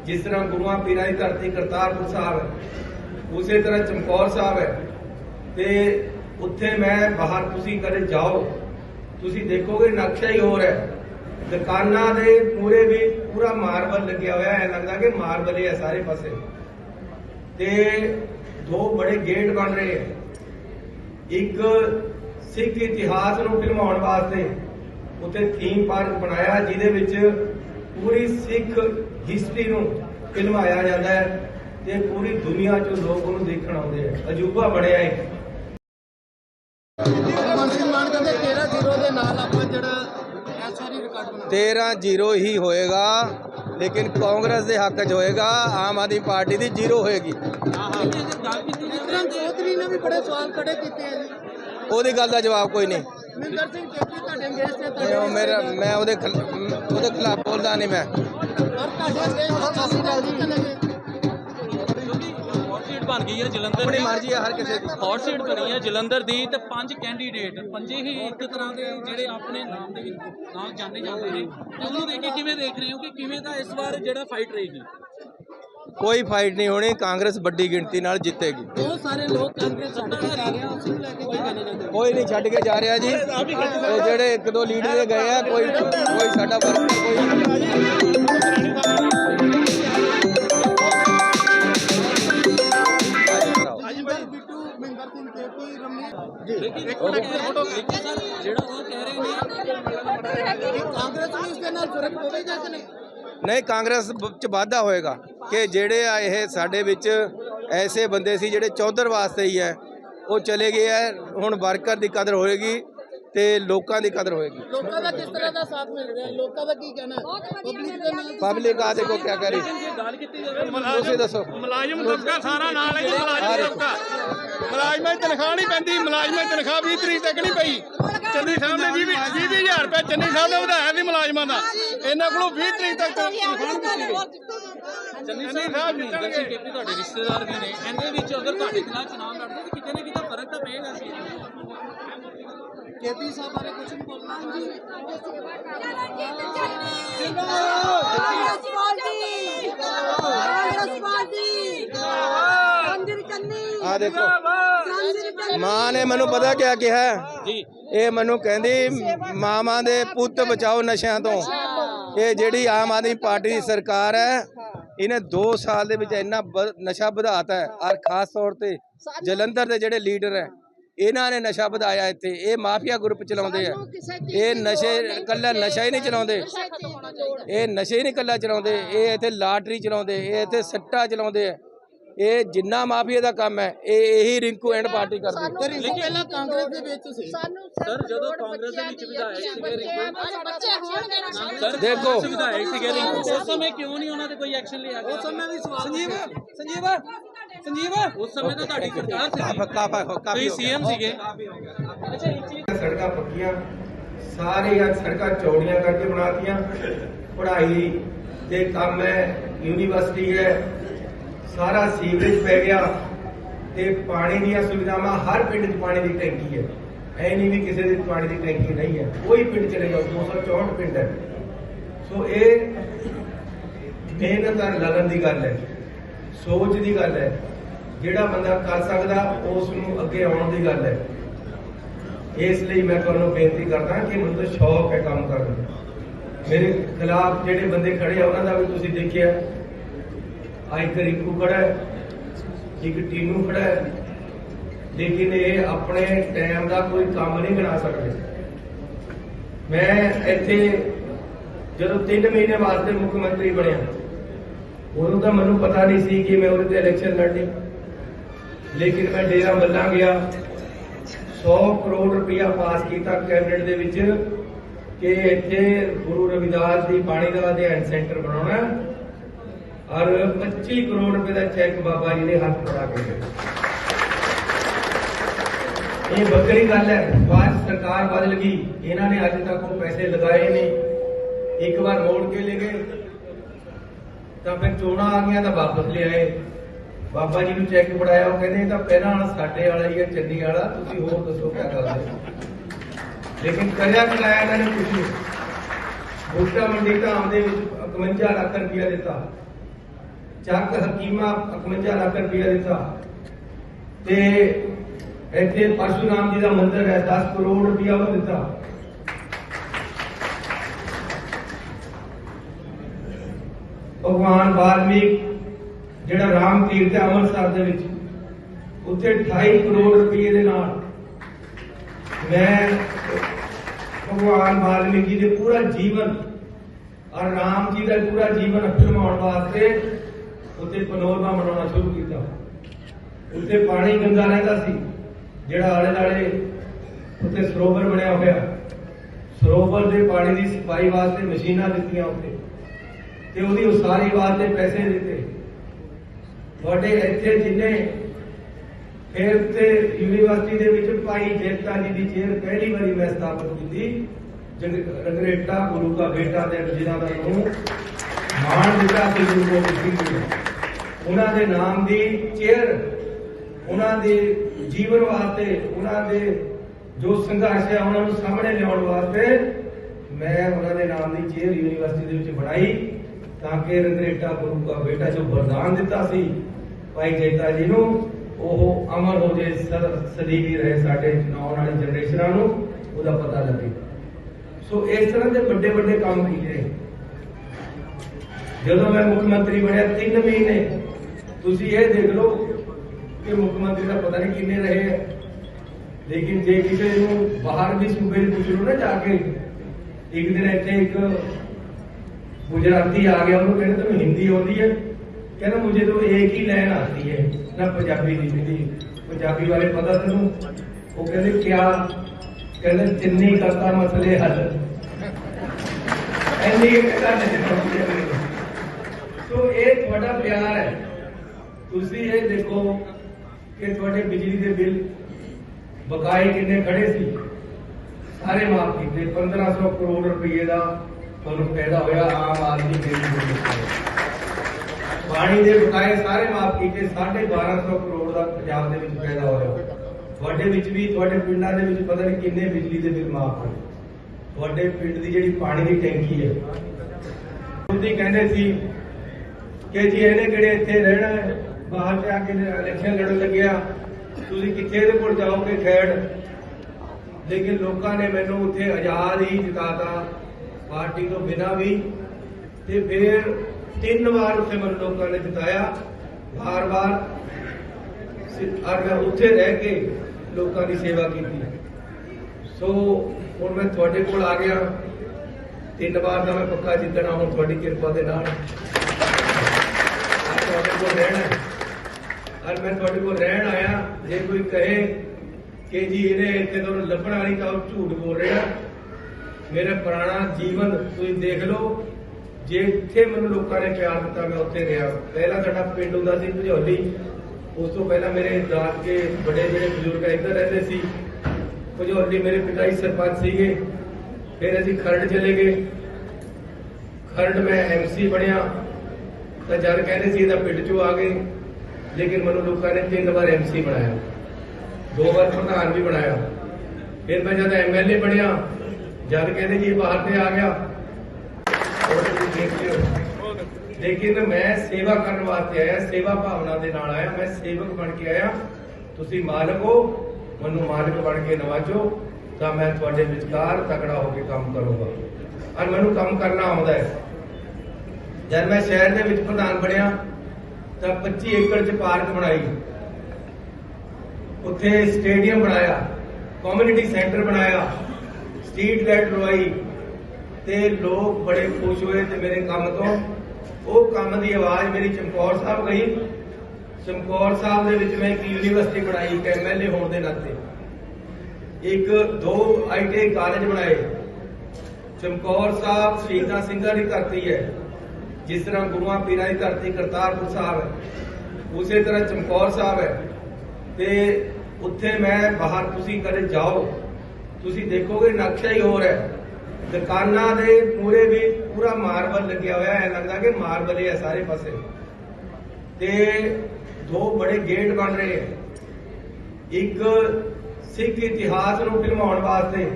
ਜਿਸ ਤਰ੍ਹਾਂ ਗੁਰੂਆਂ ਪੀਰਾਂ ਦੀ ਧਰਤੀ ਕਰਤਾਰਪੁਰ ਸਾਹਿਬ ਹੈ। ਉਸੇ ਤਰ੍ਹਾਂ ਚਮਕੌਰ ਸਾਹਿਬ ਹੈ। ਤੇ ਉੱਥੇ ਮੈਂ ਬਾਹਰ ਤੁਸੀਂ ਕਦੇ ਜਾਓ। ਤੁਸੀਂ ਦੇਖੋਗੇ ਨਕਸ਼ਾ ਹੀ ਹੋਰ ਹੈ। ਦੁਕਾਨਾਂ ਦੇ ਪੂਰੇ ਵੀ ਪੂਰਾ ਮਾਰਬਲ ਲੱਗਿਆ ਹੋਇਆ ਹੈ, ਲੱਗਦਾ ਕਿ ਮਾਰਬਲ ਹੀ ਹੈ ਸਾਰੇ ਪਾਸੇ। ਤੇ ਦੋ ਬੜੇ ਗੇਟ ਬਣ ਰਹੇ ਹੈ। ਇੱਕ ਸਿੱਖ ਇਤਿਹਾਸ ਨੂੰ ਫਿਲਮਾਉਣ ਵਾਸਤੇ ਉੱਥੇ ਥੀਮ ਪਾਰਕ ਬਣਾਇਆ, ਜਿਹਦੇ ਵਿੱਚ ਪੂਰੀ ਸਿੱਖ ਹਿਸਟਰੀ ਨੂੰ ਫਿਲਮਾਇਆ ਜਾਂਦਾ ਹੈ ਤੇ ਪੂਰੀ ਦੁਨੀਆ 'ਚੋਂ ਲੋਕ ਉਹਨੂੰ ਦੇਖਣ ਆਉਂਦੇ ਆ ਅਜੂਬਾ ਬਣਿਆ ਹੈ। ਕਹਿੰਦੇ 13 ਜ਼ੀਰੋ ਦੇ ਨਾਲ ਆਪਾਂ ਜਿਹੜਾ ਇਸ ਵਾਰੀ ਰਿਕਾਰਡ ਬਣਾ 13-0 ਹੀ ਹੋਏਗਾ ਲੇਕਿਨ ਕਾਂਗਰਸ ਦੇ ਹੱਕ 'ਚ ਹੋਏਗਾ ਆਮ ਆਦਮੀ ਪਾਰਟੀ ਦੀ ਜ਼ੀਰੋ ਹੋਏਗੀ। ਵਿਕਰਮ ਚੌਧਰੀ ਨੇ ਵੀ ਬੜੇ ਸਵਾਲ ਖੜੇ ਕੀਤੇ ਆ ਜੀ। ਉਹਦੀ ਗੱਲ ਦਾ ਜਵਾਬ ਕੋਈ ਨਹੀਂ। ਮਿੰਦਰ ਸਿੰਘ ਚੌਧਰੀ ਤੁਹਾਡੇ ਅੰਗੇਜ ਤੇ ਤੇ ਉਹ ਮੇਰਾ ਮੈਂ ਉਹਦੇ ਖਿਲ- ਉਹਦੇ ਖਿਲਾਫ ਬੋਲਦਾ ਨਹੀਂ ਮੈਂ। ਔਰ ਤੁਹਾਡੇ ਚਲੇ ਗਏ। ਬਣ ਗਈ ਹੈ ਜਲੰਧਰ ਆਪਣੀ ਦੀ। ਮਰਜ਼ੀ ਹੈ ਹਰ ਕਿਸੇ ਦੀ। ਹੌਟ ਸੀਟ ਬਣੀ ਹੈ ਜਲੰਧਰ ਦੀ ਤੇ ਪੰਜ ਕੈਂਡੀਡੇਟ ਪੰਜੇ ਹੀ ਇੱਕ ਤਰ੍ਹਾਂ ਦੇ ਜਿਹੜੇ ਆਪਣੇ ਨਾਮ ਦੇ ਵਿੱਚ ਨਾਲ ਜਾਣੇ ਜਾਂਦੇ ਨੇ। ਤੇ ਉਹਨੂੰ ਦੇਖ ਕੇ ਕਿਵੇਂ ਦੇਖ ਰਹੇ ਹੋ ਕਿ ਕਿਵੇਂ ਦਾ ਇਸ ਵਾਰ ਜਿਹੜਾ ਫਾਈਟ ਰਹੇਗੀ ਕੋਈ ਫਾਈਟ ਨਹੀਂ ਹੋਣੀ ਕਾਂਗਰਸ ਵੱਡੀ ਗਿਣਤੀ ਨਾਲ ਜਿੱਤੇਗੀ। ਬਹੁਤ ਸਾਰੇ ਲੋਕ ਕਾਂਗਰਸ ਛੱਡ ਕੇ ਜਾ ਰਹੇ ਆ ਉਸ ਨੂੰ ਲੈ ਕੇ ਕੀ ਕਹਿਣਾ ਚਾਹੁੰਦੇ ਹੋ? ਕੋਈ ਨਹੀਂ ਛੱਡ ਕੇ ਜਾ ਰਿਹਾ ਜੀ। ਉਹ ਜਿਹੜੇ ਇੱਕ ਦੋ ਲੀਡਰ ਗਏ ਆ ਕੋਈ ਕੋਈ ਸਾਡਾ ਵਰਕ ਕੋਈ ਜਿਹੜਾ ਉਹ ਕਹਿ ਰਹੇ ਨੇ ਕਾਂਗਰਸ ਨੂੰ ਇਸ ਦੇ ਨਾਲ ਫ਼ਰਕ ਪਵੇਗਾ ਕਿ ਨਹੀਂ? ਨਹੀਂ ਕਾਂਗਰਸ ਚ ਵਾਧਾ ਹੋਏਗਾ ਕਿ ਜਿਹੜੇ ਆ ਇਹ ਸਾਡੇ ਵਿੱਚ ਐਸੇ ਬੰਦੇ ਸੀ ਜਿਹੜੇ ਚੌਧਰ ਵਾਸਤੇ ਹੀ ਹੈ ਉਹ ਚਲੇ ਗਏ ਹੈ ਹੁਣ ਵਰਕਰ ਦੀ ਕਦਰ ਹੋਏਗੀ। ਤੇ ਲੋਕਾਂ ਦੀ ਕਦਰ ਹੋਏਗੀ। ਲੋਕਾਂ ਦਾ ਕਿਸ ਤਰ੍ਹਾਂ ਦਾ ਸਾਥ ਮਿਲ ਰਿਹਾ ਲੋਕਾਂ ਦਾ ਕੀ ਕਹਿਣਾ ਹੈ? ਪਬਲਿਕ ਆ ਦੇਖੋ ਕੀ ਕਹਿ ਰਹੀ ਲੇਕਿਨ ਜੇ ਗੱਲ ਕੀਤੀ ਜਾਵੇ। ਤੁਸੀਂ ਦੱਸੋ। ਮੁਲਾਜ਼ਮ ਤਬਕਾ ਸਾਰਾ ਨਾਲ ਹੈ ਜੀ ਮੁਲਾਜ਼ਮ ਤਬਕਾ ਮੁਲਾਜ਼ਮਾਂ ਦੀ ਤਨਖਾਹ ਨਹੀਂ ਪੈਂਦੀ ਮੁਲਾਜ਼ਮਾਂ ਦੀ ਤਨਖਾਹ 20 ਤਰੀਕ ਤੱਕ ਨਹੀਂ ਪਈ। ਚੰਨੀ ਸਾਹਿਬ ਨੇ 20 20 ਹਜ਼ਾਰ ਰੁਪਏ ਚੰਨੀ ਸਾਹਿਬ ਨੇ ਵਧਾਇਆ ਸੀ ਮੁਲਾਜ਼ਮਾਂ ਦਾ। ਇਹਨਾਂ ਕੋਲੋਂ 20 ਤਰੀਕ ਤੱਕ ਚੰਨੀ ਸਾਹਿਬ ਕੇਪੀ ਤੁਹਾਡੇ ਰਿਸ਼ਤੇਦਾਰ ਵੀ ਨੇ? ਇਹਦੇ ਵਿੱਚ ਅਗਰ ਤੁਹਾਡੇ ਖਿਲਾਫ ਚੁਣਾਵ ਲੜਦੇ ਤਾਂ ਕਿਤੇ ਨਾ ਕਿਤੇ ਫ਼ਰਕ ਤਾਂ ਪਏਗਾ ਸੀ ਕੇਪੀ ਸਾਹਿਬ ਬਾਰੇ ਕੁਝ ਨਹੀਂ ਬੋਲਣਾ। ਕਾਂਗਰਸ ਪਾਰਟੀ ਕਾਂਗਰਸ ਪਾਰਟੀ ਮੰਦਿਰ ਚੰਨੀ ਆ ਦੇਖੋ ਮੰਦਿਰ ਚੰਨੀ ਮਾਂ ਨੇ ਮੈਨੂੰ ਪਤਾ ਕਿਆ ਕਿਹਾ? ਹੈ? ਜੀ। ਇਹ ਮੈਨੂੰ ਕਹਿੰਦੀ ਮਾਵਾਂ ਦੇ ਪੁੱਤ ਬਚਾਓ ਨਸ਼ਿਆਂ ਤੋਂ। ਇਹ ਜਿਹੜੀ ਆਮ ਆਦਮੀ ਪਾਰਟੀ ਦੀ ਸਰਕਾਰ ਹੈ ਇਹਨੇ 2 ਸਾਲ ਦੇ ਵਿੱਚ ਇੰਨਾ ਨਸ਼ਾ ਵਧਾਤਾ ਹੈ। ਔਰ ਖਾਸ ਤੌਰ ਤੇ ਜਲੰਧਰ ਦੇ ਜਿਹੜੇ ਲੀਡਰ ਹੈ ਇਹਨਾਂ ਨੇ ਨਸ਼ਾ ਵਧਾਇਆ ਇੱਥੇ ਇਹ ਮਾਫੀਆ ਗਰੁੱਪ ਚਲਾਉਂਦੇ ਆ। ਇਹ ਨਸ਼ੇ ਕੱਲਾ ਨਸ਼ਾ ਹੀ ਨਹੀਂ ਚਲਾਉਂਦੇ। ਇਹ ਨਸ਼ੇ ਹੀ ਨਹੀਂ ਕੱਲਾ ਚਲਾਉਂਦੇ ਇਹ ਇੱਥੇ ਲਾਟਰੀ ਚਲਾਉਂਦੇ ਇਹ ਇੱਥੇ ਸੱਟਾ ਚਲਾਉਂਦੇ ਆ। ਇਹ ਜਿੰਨਾ ਮਾਫੀਆ ਦਾ ਕੰਮ ਹੈ ਇਹ ਇਹੀ ਰਿੰਕੂ ਐਂਡ ਪਾਰਟੀ ਕਰਦੀ ਤੋਂ ਪਹਿਲਾਂ ਕਾਂਗਰਸ ਦੇ ਵਿੱਚ ਸੀ ਸਰ ਜਦੋਂ ਕਾਂਗਰਸ ਦੇ ਵਿੱਚ ਵਿਧਾਇਕ ਸੀਗੇ ਰਿੰਕੂ। ਬੱਚੇ ਹੋਣਗੇ ਨਾ ਸਰ। ਦੇਖੋ। ਵਿਧਾਇਕ ਸੀਗੇ ਰਿੰਕੂ। ਉਸ ਸਮੇਂ ਕਿਉਂ ਨਹੀਂ ਉਹਨਾਂ ਤੇ ਕੋਈ ਐਕਸ਼ਨ ਲਿਆ ਗਿਆ? ਉਸ ਸਮੇਂ ਵੀ ਸਵਾਲ ਸੰਜੀਵ ਸੰਜੀਵ ਸੰਜੀਵ। ਉਸ ਸਮੇਂ ਤਾਂ ਤੁਹਾਡੀ ਸਰਕਾਰ ਸੀ ਕਾਫੀ ਕਾਫੀ ਤੁਸੀਂ ਸੀਐਮ ਸੀਗੇ। ਸੜਕਾਂ ਪੱਕੀਆਂ। ਸਾਰੀਆਂ ਸੜਕਾਂ ਚੌੜੀਆਂ ਕਰਕੇ ਬਣਾਤੀਆਂ। ਪੜ੍ਹਾਈ ਦੇ ਕੰਮ ਹੈ ਯੂਨੀਵਰਸਿਟੀ ਹੈ ਸਾਰਾ ਸੀਵਰੇਜ ਪੈ ਗਿਆ ਤੇ ਪਾਣੀ ਦੀਆਂ ਸੁਵਿਧਾਵਾਂ ਹਰ ਪਿੰਡ 'ਚ ਪਾਣੀ ਦੀ ਟੈਂਕੀ ਹੈ। ਐ ਨਹੀਂ ਵੀ ਕਿਸੇ ਦੇ ਪਾਣੀ ਦੀ ਟੈਂਕੀ ਨਹੀਂ ਹੈ। ਕੋਈ ਪਿੰਡ ਚਲੇ ਜਾਓ 264 ਪਿੰਡ ਹੈ। ਸੋ ਇਹ ਮਿਹਨਤ ਔਰ ਲਗਨ ਦੀ ਗੱਲ ਹੈ। ਸੋਚ ਦੀ ਗੱਲ ਹੈ। ਜਿਹੜਾ ਬੰਦਾ ਕਰ ਸਕਦਾ ਉਸ ਨੂੰ ਅੱਗੇ ਆਉਣ ਦੀ ਗੱਲ ਹੈ। ਇਸ ਲਈ ਮੈਂ ਤੁਹਾਨੂੰ ਬੇਨਤੀ ਕਰਦਾ ਕਿ ਮੈਨੂੰ ਤਾਂ ਸ਼ੌਕ ਹੈ ਕੰਮ ਕਰਨ ਦਾ। ਮੇਰੇ ਖਿਲਾਫ ਜਿਹੜੇ ਬੰਦੇ ਖੜੇ ਆ, ਉਹਨਾਂ ਦਾ ਵੀ ਤੁਸੀਂ ਦੇਖਿਆ। ਇੱਕ ਰਿੰਕੂ ਖੜਾ ਹੈ, ਇੱਕ ਟੀਨੂ ਖੜਾ ਹੈ। ਲੇਕਿਨ ਇਹ ਆਪਣੇ ਟਾਈਮ ਦਾ ਕੋਈ ਕੰਮ ਨਹੀਂ ਬਣਾ ਸਕਦੇ। ਮੈਂ ਇੱਥੇ ਜਦੋਂ 3 ਮਹੀਨੇ ਵਾਸਤੇ ਮੁੱਖ ਮੰਤਰੀ ਬਣਿਆ, ਉਦੋਂ ਤਾਂ ਮੈਨੂੰ ਪਤਾ ਨਹੀਂ ਸੀ ਕਿ ਮੈਂ ਉਹਦੇ ਤੇ ਇਲੈਕਸ਼ਨ ਲੜਨੀ। ਲੇਕਿਨ ਮੈਂ ਡੇਰਾ ਬੱਲਾ ਗਿਆ 100 ਕਰੋੜ ਰੁਪਇਆ ਪਾਸ ਕੀਤਾ ਕੈਬਨਿਟ ਦੇ ਵਿੱਚ ਕਿ ਇੱਥੇ ਗੁਰੂ ਰਵਿਦਾਸ ਦੀ ਬਾਣੀ ਦਾ ਅਧਿਐਨ ਸੈਂਟਰ ਬਣਾਉਣਾ ਔਰ 25 ਕਰੋੜ ਰੁਪਏ ਦਾ ਚੈੱਕ ਬਾਬਾ ਜੀ ਦੇ ਹੱਥ ਫੜਾ ਕੇ ਦਿੱਤਾ। ਇਹ ਬੱਕਰੀ ਗੱਲ ਹੈ। ਬਾਅਦ ਸਰਕਾਰ ਬਦਲ ਗਈ। ਇਹਨਾਂ ਨੇ ਅੱਜ ਤੱਕ ਉਹ ਪੈਸੇ ਲਗਾਏ ਨਹੀਂ। ਇੱਕ ਵਾਰ ਮੋੜ ਕੇ ਲੈ ਗਏ। ਤਾਂ ਫਿਰ ਚੋਣਾਂ ਆ ਗਈਆਂ ਤਾਂ ਵਾਪਸ ਲਿਆਏ। ਬਾਬਾ ਜੀ ਨੂੰ ਚੈੱਕ ਫੜਾਇਆ। ਉਹ ਕਹਿੰਦੇ, ਇਹ ਤਾਂ ਪਹਿਲਾਂ ਵਾਲਾ, ਸਾਡੇ ਵਾਲਾ ਹੀ ਹੈ, ਚੰਨੀ ਵਾਲਾ। ਤੁਸੀਂ ਹੋਰ ਦੱਸੋ ਕਿਆ ਕਰਦੇ ਲੇਕਿਨ ਕਰਿਆ ਕਰਾਇਆ ਇਹਨਾਂ ਨੇ ਕੁਝ ਨਹੀਂ। ਬੂਟਾ ਮੰਡੀ ਧਾਮ ਦੇ ਵਿੱਚ 51 ਲੱਖ ਰੁਪਇਆ ਦਿੱਤਾ। ਚੱਕ ਹਕੀਮਾ 51 ਲੱਖ ਰੁਪਇਆ ਦਿੱਤਾ। ਤੇ ਇੱਥੇ ਪਰਸ਼ੂਰਾਮ ਜੀ ਦਾ ਮੰਦਿਰ ਹੈ 10 ਕਰੋੜ ਰੁਪਇਆ ਉਹ ਦਿੱਤਾ। ਭਗਵਾਨ ਵਾਲਮੀਕ ਜਿਹੜਾ ਰਾਮ ਤੀਰਥ ਹੈ ਅੰਮ੍ਰਿਤਸਰ ਦੇ ਵਿੱਚ, ਉੱਥੇ 28 ਕਰੋੜ ਰੁਪਏ ਦੇ ਨਾਲ ਮੈਂ ਭਗਵਾਨ ਵਾਲਮੀਕ ਜੀ ਦੇ ਪੂਰਾ ਜੀਵਨ ਔਰ ਰਾਮ ਜੀ ਦਾ ਪੂਰਾ ਜੀਵਨ ਫਿਲਮਾਉਣ ਵਾਸਤੇ ਉੱਥੇ ਪਨੋਰਮਾ ਬਣਾਉਣਾ ਸ਼ੁਰੂ ਕੀਤਾ। ਉੱਥੇ ਪਾਣੀ ਗੰਦਾ ਰਹਿੰਦਾ ਸੀ, ਜਿਹੜਾ ਆਲੇ ਦਾਲੇ ਉੱਥੇ ਸਰੋਵਰ ਬਣਿਆ ਹੋਇਆ। ਸਰੋਵਰ ਦੇ ਪਾਣੀ ਦੀ ਸਫ਼ਾਈ ਵਾਸਤੇ ਮਸ਼ੀਨਾਂ ਦਿੱਤੀਆਂ ਉੱਥੇ। ਤੇ ਉਹਦੀ ਉਸਾਰੀ ਵਾਸਤੇ ਪੈਸੇ ਦਿੱਤੇ। ਤੁਹਾਡੇ ਇੱਥੇ ਜਿੰਨੇ ਫਿਰ ਤੇ ਯੂਨੀਵਰਸਿਟੀ ਦੇ ਵਿੱਚ ਭਾਈ ਜੇਤਾ ਜੀ ਦੀ ਚੇਅਰ ਪਹਿਲੀ ਵਾਰੀ ਮੈਂ ਸਥਾਪਿਤ ਕੀਤੀ ਜਗ- ਰੰਗਰੇਟਾ ਗੁਰੂ ਦਾ ਬੇਟਾ ਦੇ ਜਿਨ੍ਹਾਂ ਦਾ ਨਾਮ ਮਾਣ ਦਿੱਤਾ ਸੀ ਗੁਰੂ ਗੋਬਿੰਦ ਸਿੰਘ ਜੀ ਉਹਨਾਂ ਦੇ ਨਾਮ ਦੀ ਚੇਅਰ ਉਹਨਾਂ ਦੇ ਜੀਵਨ ਵਾਸਤੇ, ਉਹਨਾਂ ਦੇ ਜੋ ਸੰਘਰਸ਼ ਹੈ ਉਹਨਾਂ ਨੂੰ ਸਾਹਮਣੇ ਲਿਆਉਣ ਵਾਸਤੇ ਮੈਂ ਉਹਨਾਂ ਦੇ ਨਾਮ ਦੀ ਚੇਅਰ ਯੂਨੀਵਰਸਿਟੀ ਦੇ ਵਿੱਚ ਬਣਾਈ ਤਾਂ ਕਿ ਰੰਗਰੇਟਾ ਗੁਰੂ ਦਾ ਬੇਟਾ ਜੋ ਵਰਦਾਨ ਦਿੱਤਾ ਸੀ ਭਾਈ ਜੇਤਾ ਜੀ ਨੂੰ, ਉਹ ਅਮਰ ਹੋ ਜੇ ਸਦ- ਸਦੀਵੀ ਰਹੇ ਸਾਡੇ ਆਉਣ ਵਾਲੀ ਜਨਰੇਸ਼ਨਾਂ ਨੂੰ, ਉਹਦਾ ਪਤਾ ਲੱਗੇ। ਸੋ ਇਸ ਤਰ੍ਹਾਂ ਦੇ ਵੱਡੇ ਵੱਡੇ ਕੰਮ ਕੀਤੇ। ਜਦੋਂ ਮੈਂ ਮੁੱਖ ਮੰਤਰੀ ਬਣਿਆ 3 ਮਹੀਨੇ, ਤੁਸੀਂ ਇਹ ਦੇਖ ਲਓ ਕਿ ਮੁੱਖ ਮੰਤਰੀ ਦਾ ਪਤਾ ਨਹੀਂ ਕਿੰਨੇ ਰਹੇ ਹੈ ਲੇਕਿਨ ਜੇ ਕਿਸੇ ਨੂੰ ਬਾਹਰ ਵੀ ਸੂਬੇ 'ਚ ਪੁੱਛ ਲਓ ਨਾ ਜਾ ਕੇ ਇੱਕ ਦਿਨ ਇੱਥੇ ਇੱਕ ਗੁਜਰਾਤੀ ਆ ਗਿਆ, ਉਹਨੂੰ ਕਹਿੰਦੇ ਤੈਨੂੰ ਹਿੰਦੀ ਆਉਂਦੀ ਹੈ ਕਹਿੰਦਾ ਮੁਝੇ ਤਾਂ ਇੱਕ ਹੀ ਲਾਈਨ ਆਤੀ ਹੈ, ਨਾ ਪੰਜਾਬੀ ਦੀ ਹਿੰਦੀ ਪੰਜਾਬੀ ਵਾਲੇ ਪਤਾ ਤੈਨੂੰ, ਉਹ ਕਹਿੰਦੇ ਕਿਆ? ਕਹਿੰਦੇ ਜਿੰਨੀ ਕਰਤਾ ਮਸਲੇ ਹੱਲ। ਐਨੀ ਕਹਿੰਦਾ ਨਹੀਂ ਸੋ ਇਹ ਤੁਹਾਡਾ ਪਿਆਰ ਹੈ। ਤੁਸੀਂ ਇਹ ਦੇਖੋ ਕਿ ਤੁਹਾਡੇ ਬਿਜਲੀ ਦੇ ਬਿੱਲ ਬਕਾਏ ਕਿੰਨੇ ਖੜੇ ਸੀ? ਸਾਰੇ ਮਾਫ ਕੀਤੇ। 1500 ਕਰੋੜ ਰੁਪਏ ਦਾ ਤੁਹਾਨੂੰ ਫਾਇਦਾ ਹੋਇਆ, ਆਮ ਆਦਮੀ ਬਿਜਲੀ ਦੇ ਪਾਣੀ ਦੇ ਬਕਾਏ ਸਾਰੇ ਮਾਫ ਕੀਤੇ 1250 ਕਰੋੜ ਦਾ ਪੰਜਾਬ ਦੇ ਵਿੱਚ ਫਾਇਦਾ ਹੋਇਆ। ਤੁਹਾਡੇ ਵਿੱਚ ਵੀ, ਤੁਹਾਡੇ ਪਿੰਡਾਂ ਦੇ ਵਿੱਚ ਪਤਾ ਨਹੀਂ ਕਿੰਨੇ ਬਿਜਲੀ ਦੇ ਬਿੱਲ ਮਾਫ ਹੋਏ। ਤੁਹਾਡੇ ਪਿੰਡ ਦੀ ਜਿਹੜੀ ਪਾਣੀ ਦੀ ਟੈਂਕੀ ਹੈ, ਉਹਦੀ ਕਹਿੰਦੇ ਸੀ ਕਿ ਜੀ ਇਹਨੇ ਕਿਹੜੇ ਇੱਥੇ ਰਹਿਣਾ ਹੈ ਬਾਹਰ ਜਾ ਕੇ ਇਲੈਕਸ਼ਨ ਲੜਨ ਲੱਗਿਆ। ਤੁਸੀਂ ਕਿੱਥੇ ਇਹਦੇ ਕੋਲ ਜਾਓਗੇ ਖੈੜ ਲੇਕਿਨ ਲੋਕਾਂ ਨੇ ਮੈਨੂੰ ਉੱਥੇ ਆਜ਼ਾਦ ਹੀ ਜਿਤਾਤਾ, ਪਾਰਟੀ ਤੋਂ ਬਿਨਾਂ ਵੀ। ਤੇ ਫਿਰ ਤਿੰਨ ਵਾਰ ਉੱਥੇ ਮੈਨੂੰ ਲੋਕਾਂ ਨੇ ਜਿਤਾਇਆ ਵਾਰ-ਵਾਰ ਔਰ ਮੈਂ ਉੱਥੇ ਰਹਿ ਕੇ ਲੋਕਾਂ ਦੀ ਸੇਵਾ ਕੀਤੀ। ਸੋ ਹੁਣ ਮੈਂ ਤੁਹਾਡੇ ਕੋਲ ਆ ਗਿਆ। ਤਿੰਨ ਵਾਰ ਦਾ ਮੈਂ ਪੱਕਾ ਜਿੱਤਣਾ, ਹੁਣ ਤੁਹਾਡੀ ਕਿਰਪਾ ਦੇ ਨਾਲ। ਤੁਹਾਡੇ ਕੋਲ ਰਹਿਣਾ ਹੈ। ਮੈਂ ਤੁਹਾਡੇ ਕੋਲ ਰਹਿਣ ਆਇਆ, ਜੇ ਕੋਈ ਕਹੇ ਕਿ ਜੀ ਇਹਨੇ ਇੱਥੇ ਤੋਂ ਲੱਭਣਾ ਨਹੀਂ ਤਾਂ ਉਹ ਝੂਠ ਬੋਲ ਰਿਹਾ। ਮੇਰਾ ਪੁਰਾਣਾ ਜੀਵਨ ਤੁਸੀਂ ਦੇਖ ਲਓ, ਜੇ ਮੈਨੂੰ ਲੋਕਾਂ ਨੇ ਪਿਆਰ ਦਿੱਤਾ, ਮੈਂ ਉੱਥੇ ਰਿਹਾ। ਪਹਿਲਾਂ ਸਾਡਾ ਪਿੰਡ ਹੁੰਦਾ ਸੀ ਭਜੌਲੀ, ਉਸ ਤੋਂ ਪਹਿਲਾਂ ਮੇਰੇ ਦਾਦ ਕੇ ਬੜੇ ਜਿਹੜੇ ਬਜ਼ੁਰਗ ਇੱਧਰ ਰਹਿੰਦੇ ਸੀ। ਭਜੌਲੀ ਮੇਰੇ ਪਿਤਾ ਜੀ ਸਰਪੰਚ ਸੀਗੇ। ਫਿਰ ਅਸੀਂ ਖਰੜ ਚਲੇ ਗਏ। ਖਰੜ ਮੈਂ ਐਮਸੀ ਬਣਿਆ। ਤਾਂ ਜਦ ਕਹਿੰਦੇ ਸੀ ਇਹਦਾ ਪਿੰਡ ਚੋਂ ਆ ਗਏ, ਲੇਕਿਨ ਮੈਨੂੰ ਲੋਕਾਂ ਨੇ ਤਿੰਨ ਵਾਰ ਐਮਸੀ ਬਣਾਇਆ। ਦੋ ਵਾਰ ਪ੍ਰਧਾਨ ਵੀ ਬਣਾਇਆ। ਫਿਰ ਮੈਂ ਜਦ ਐਮਐਲਏ ਬਣਿਆ, ਜਦ ਕਹਿੰਦੇ ਜੀ ਬਾਹਰ ਤੇ ਆ ਗਿਆ। ਲੇਕਿਨ ਮੈਂ ਸੇਵਾ ਕਰਨ ਵਾਸਤੇ ਆਇਆ, ਸੇਵਾ ਭਾਵਨਾ ਦੇ ਨਾਲ ਆਇਆ, ਮੈਂ ਸੇਵਕ ਬਣ ਕੇ ਆਇਆ। ਤੁਸੀਂ ਮਾਲਕ ਹੋ, ਮੈਨੂੰ ਮਾਲਕ ਬਣ ਕੇ ਨਵਾਜੋ, ਤਾਂ ਮੈਂ ਤੁਹਾਡੇ ਵਿਚਕਾਰ ਤਕੜਾ ਹੋ ਕੇ ਕੰਮ ਕਰੂੰਗਾ। ਔਰ ਮੈਨੂੰ ਕੰਮ ਕਰਨਾ ਆਉਂਦਾ ਹੈ। ਜਦ ਮੈਂ ਸ਼ਹਿਰ ਦੇ ਵਿੱਚ ਪ੍ਰਧਾਨ ਬਣਿਆ, ਤਾਂ 25 ਏਕੜ 'ਚ ਪਾਰਕ ਬਣਾਈ। ਉੱਥੇ ਸਟੇਡੀਅਮ ਬਣਾਇਆ ਕਮਿਊਨਿਟੀ ਸੈਂਟਰ ਬਣਾਇਆ ਸਟਰੀਟ ਲਾਈਟ ਲਵਾਈ, ਤੇ ਲੋਕ ਬੜੇ ਖੁਸ਼ ਹੋਏ ਤੇ ਮੇਰੇ ਕੰਮ ਤੋਂ। ਉਹ ਕੰਮ ਦੀ ਆਵਾਜ਼ ਮੇਰੀ ਚਮਕੌਰ ਸਾਹਿਬ ਗਈ ਚਮਕੌਰ ਸਾਹਿਬ ਦੇ ਵਿੱਚ ਮੈਂ ਇੱਕ ਯੂਨੀਵਰਸਿਟੀ ਬਣਾਈ, ਇੱਕ ਐਮਐਲਏ ਹੋਣ ਦੇ ਨਾਤੇ। ਇੱਕ, ਦੋ ਆਈਟੀ ਕਾਲਜ ਬਣਾਏ। ਚਮਕੌਰ ਸਾਹਿਬ ਸ਼ਹੀਦਾਂ ਸਿੰਘਾਂ ਦੀ ਧਰਤੀ ਹੈ। ਜਿਸ ਤਰ੍ਹਾਂ ਗੁਰੂਆਂ ਪੀਰਾਂ ਦੀ ਧਰਤੀ ਕਰਤਾਰਪੁਰ ਸਾਹਿਬ ਹੈ, ਉਸੇ ਤਰ੍ਹਾਂ ਚਮਕੌਰ ਸਾਹਿਬ ਹੈ। ਤੇ ਉੱਥੇ ਮੈਂ ਬਾਹਰ ਤੁਸੀਂ ਕਦੇ ਜਾਓ, ਤੁਸੀਂ ਦੇਖੋਗੇ ਨਕਸ਼ਾ ਹੀ ਹੋਰ ਹੈ। ਦੁਕਾਨਾਂ ਦੇ ਪੂਰੇ ਵੀ ਪੂਰਾ ਮਾਰਬਲ ਲੱਗਿਆ ਹੋਇਆ ਹੈ ਲੱਗਦਾ ਕਿ ਮਾਰਬਲ ਹੀ ਹੈ ਸਾਰੇ ਪਾਸੇ। ਤੇ ਦੋ ਬੜੇ ਗੇਟ ਬਣ ਰਹੇ ਹੈ। ਇੱਕ ਸਿੱਖ ਇਤਿਹਾਸ ਨੂੰ ਫਿਲਮਾਉਣ ਵਾਸਤੇ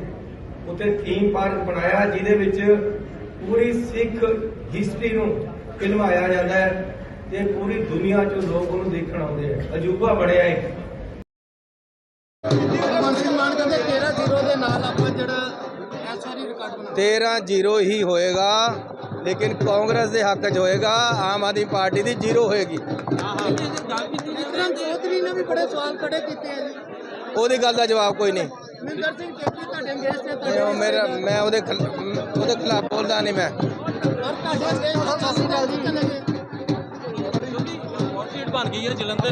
ਉੱਥੇ ਥੀਮ ਪਾਰਕ ਬਣਾਇਆ, ਜਿਹਦੇ ਵਿੱਚ ਪੂਰੀ ਸਿੱਖ ਹਿਸਟਰੀ ਨੂੰ ਫਿਲਮਾਇਆ ਜਾਂਦਾ ਹੈ ਤੇ ਪੂਰੀ ਦੁਨੀਆ 'ਚੋਂ ਲੋਕ ਉਹਨੂੰ ਦੇਖਣ ਆਉਂਦੇ ਆ। ਅਜੂਬਾ ਬਣਿਆ ਕਹਿੰਦੇ 13 ਜ਼ੀਰੋ ਦੇ ਨਾਲ ਆਪਾਂ ਜਿਹੜਾ ਇਸ ਵਾਰੀ ਰਿਕਾਰਡ ਬਣਾ 13-0 ਹੀ ਹੋਏਗਾ ਲੇਕਿਨ ਕਾਂਗਰਸ ਦੇ ਹੱਕ 'ਚ ਹੋਏਗਾ ਆਮ ਆਦਮੀ ਪਾਰਟੀ ਦੀ ਜ਼ੀਰੋ ਹੋਏਗੀ। ਚੌਧਰੀ ਨੇ ਵੀ ਬੜੇ ਸਵਾਲ ਖੜੇ ਕੀਤੇ ਆ ਜੀ। ਉਹਦੀ ਗੱਲ ਦਾ ਜਵਾਬ ਕੋਈ ਨਹੀਂ। ਮਿੰਦਰ ਸਿੰਘ ਕੇਪੀ ਤੁਹਾਡੇ ਅੰਗਰੇਜ਼ ਤੇ ਤੇ ਤੁਹਾਡੇ ਉਹ ਮੇਰਾ ਮੈਂ ਉਹਦੇ ਖਿਲ- ਉਹਦੇ ਖਿਲਾਫ ਬੋਲਦਾ ਨਹੀਂ ਮੈਂ। ਔਰ ਤੁਹਾਡੇ ਅੰਗਰੇਜ਼ ਅਕਾਲੀ ਦਲ ਦੀ ਚਲੇ ਗਏ ਕਿਉਂਕਿ ਸੀਟ ਬਣ ਗਈ ਹੈ ਜਲੰਧਰ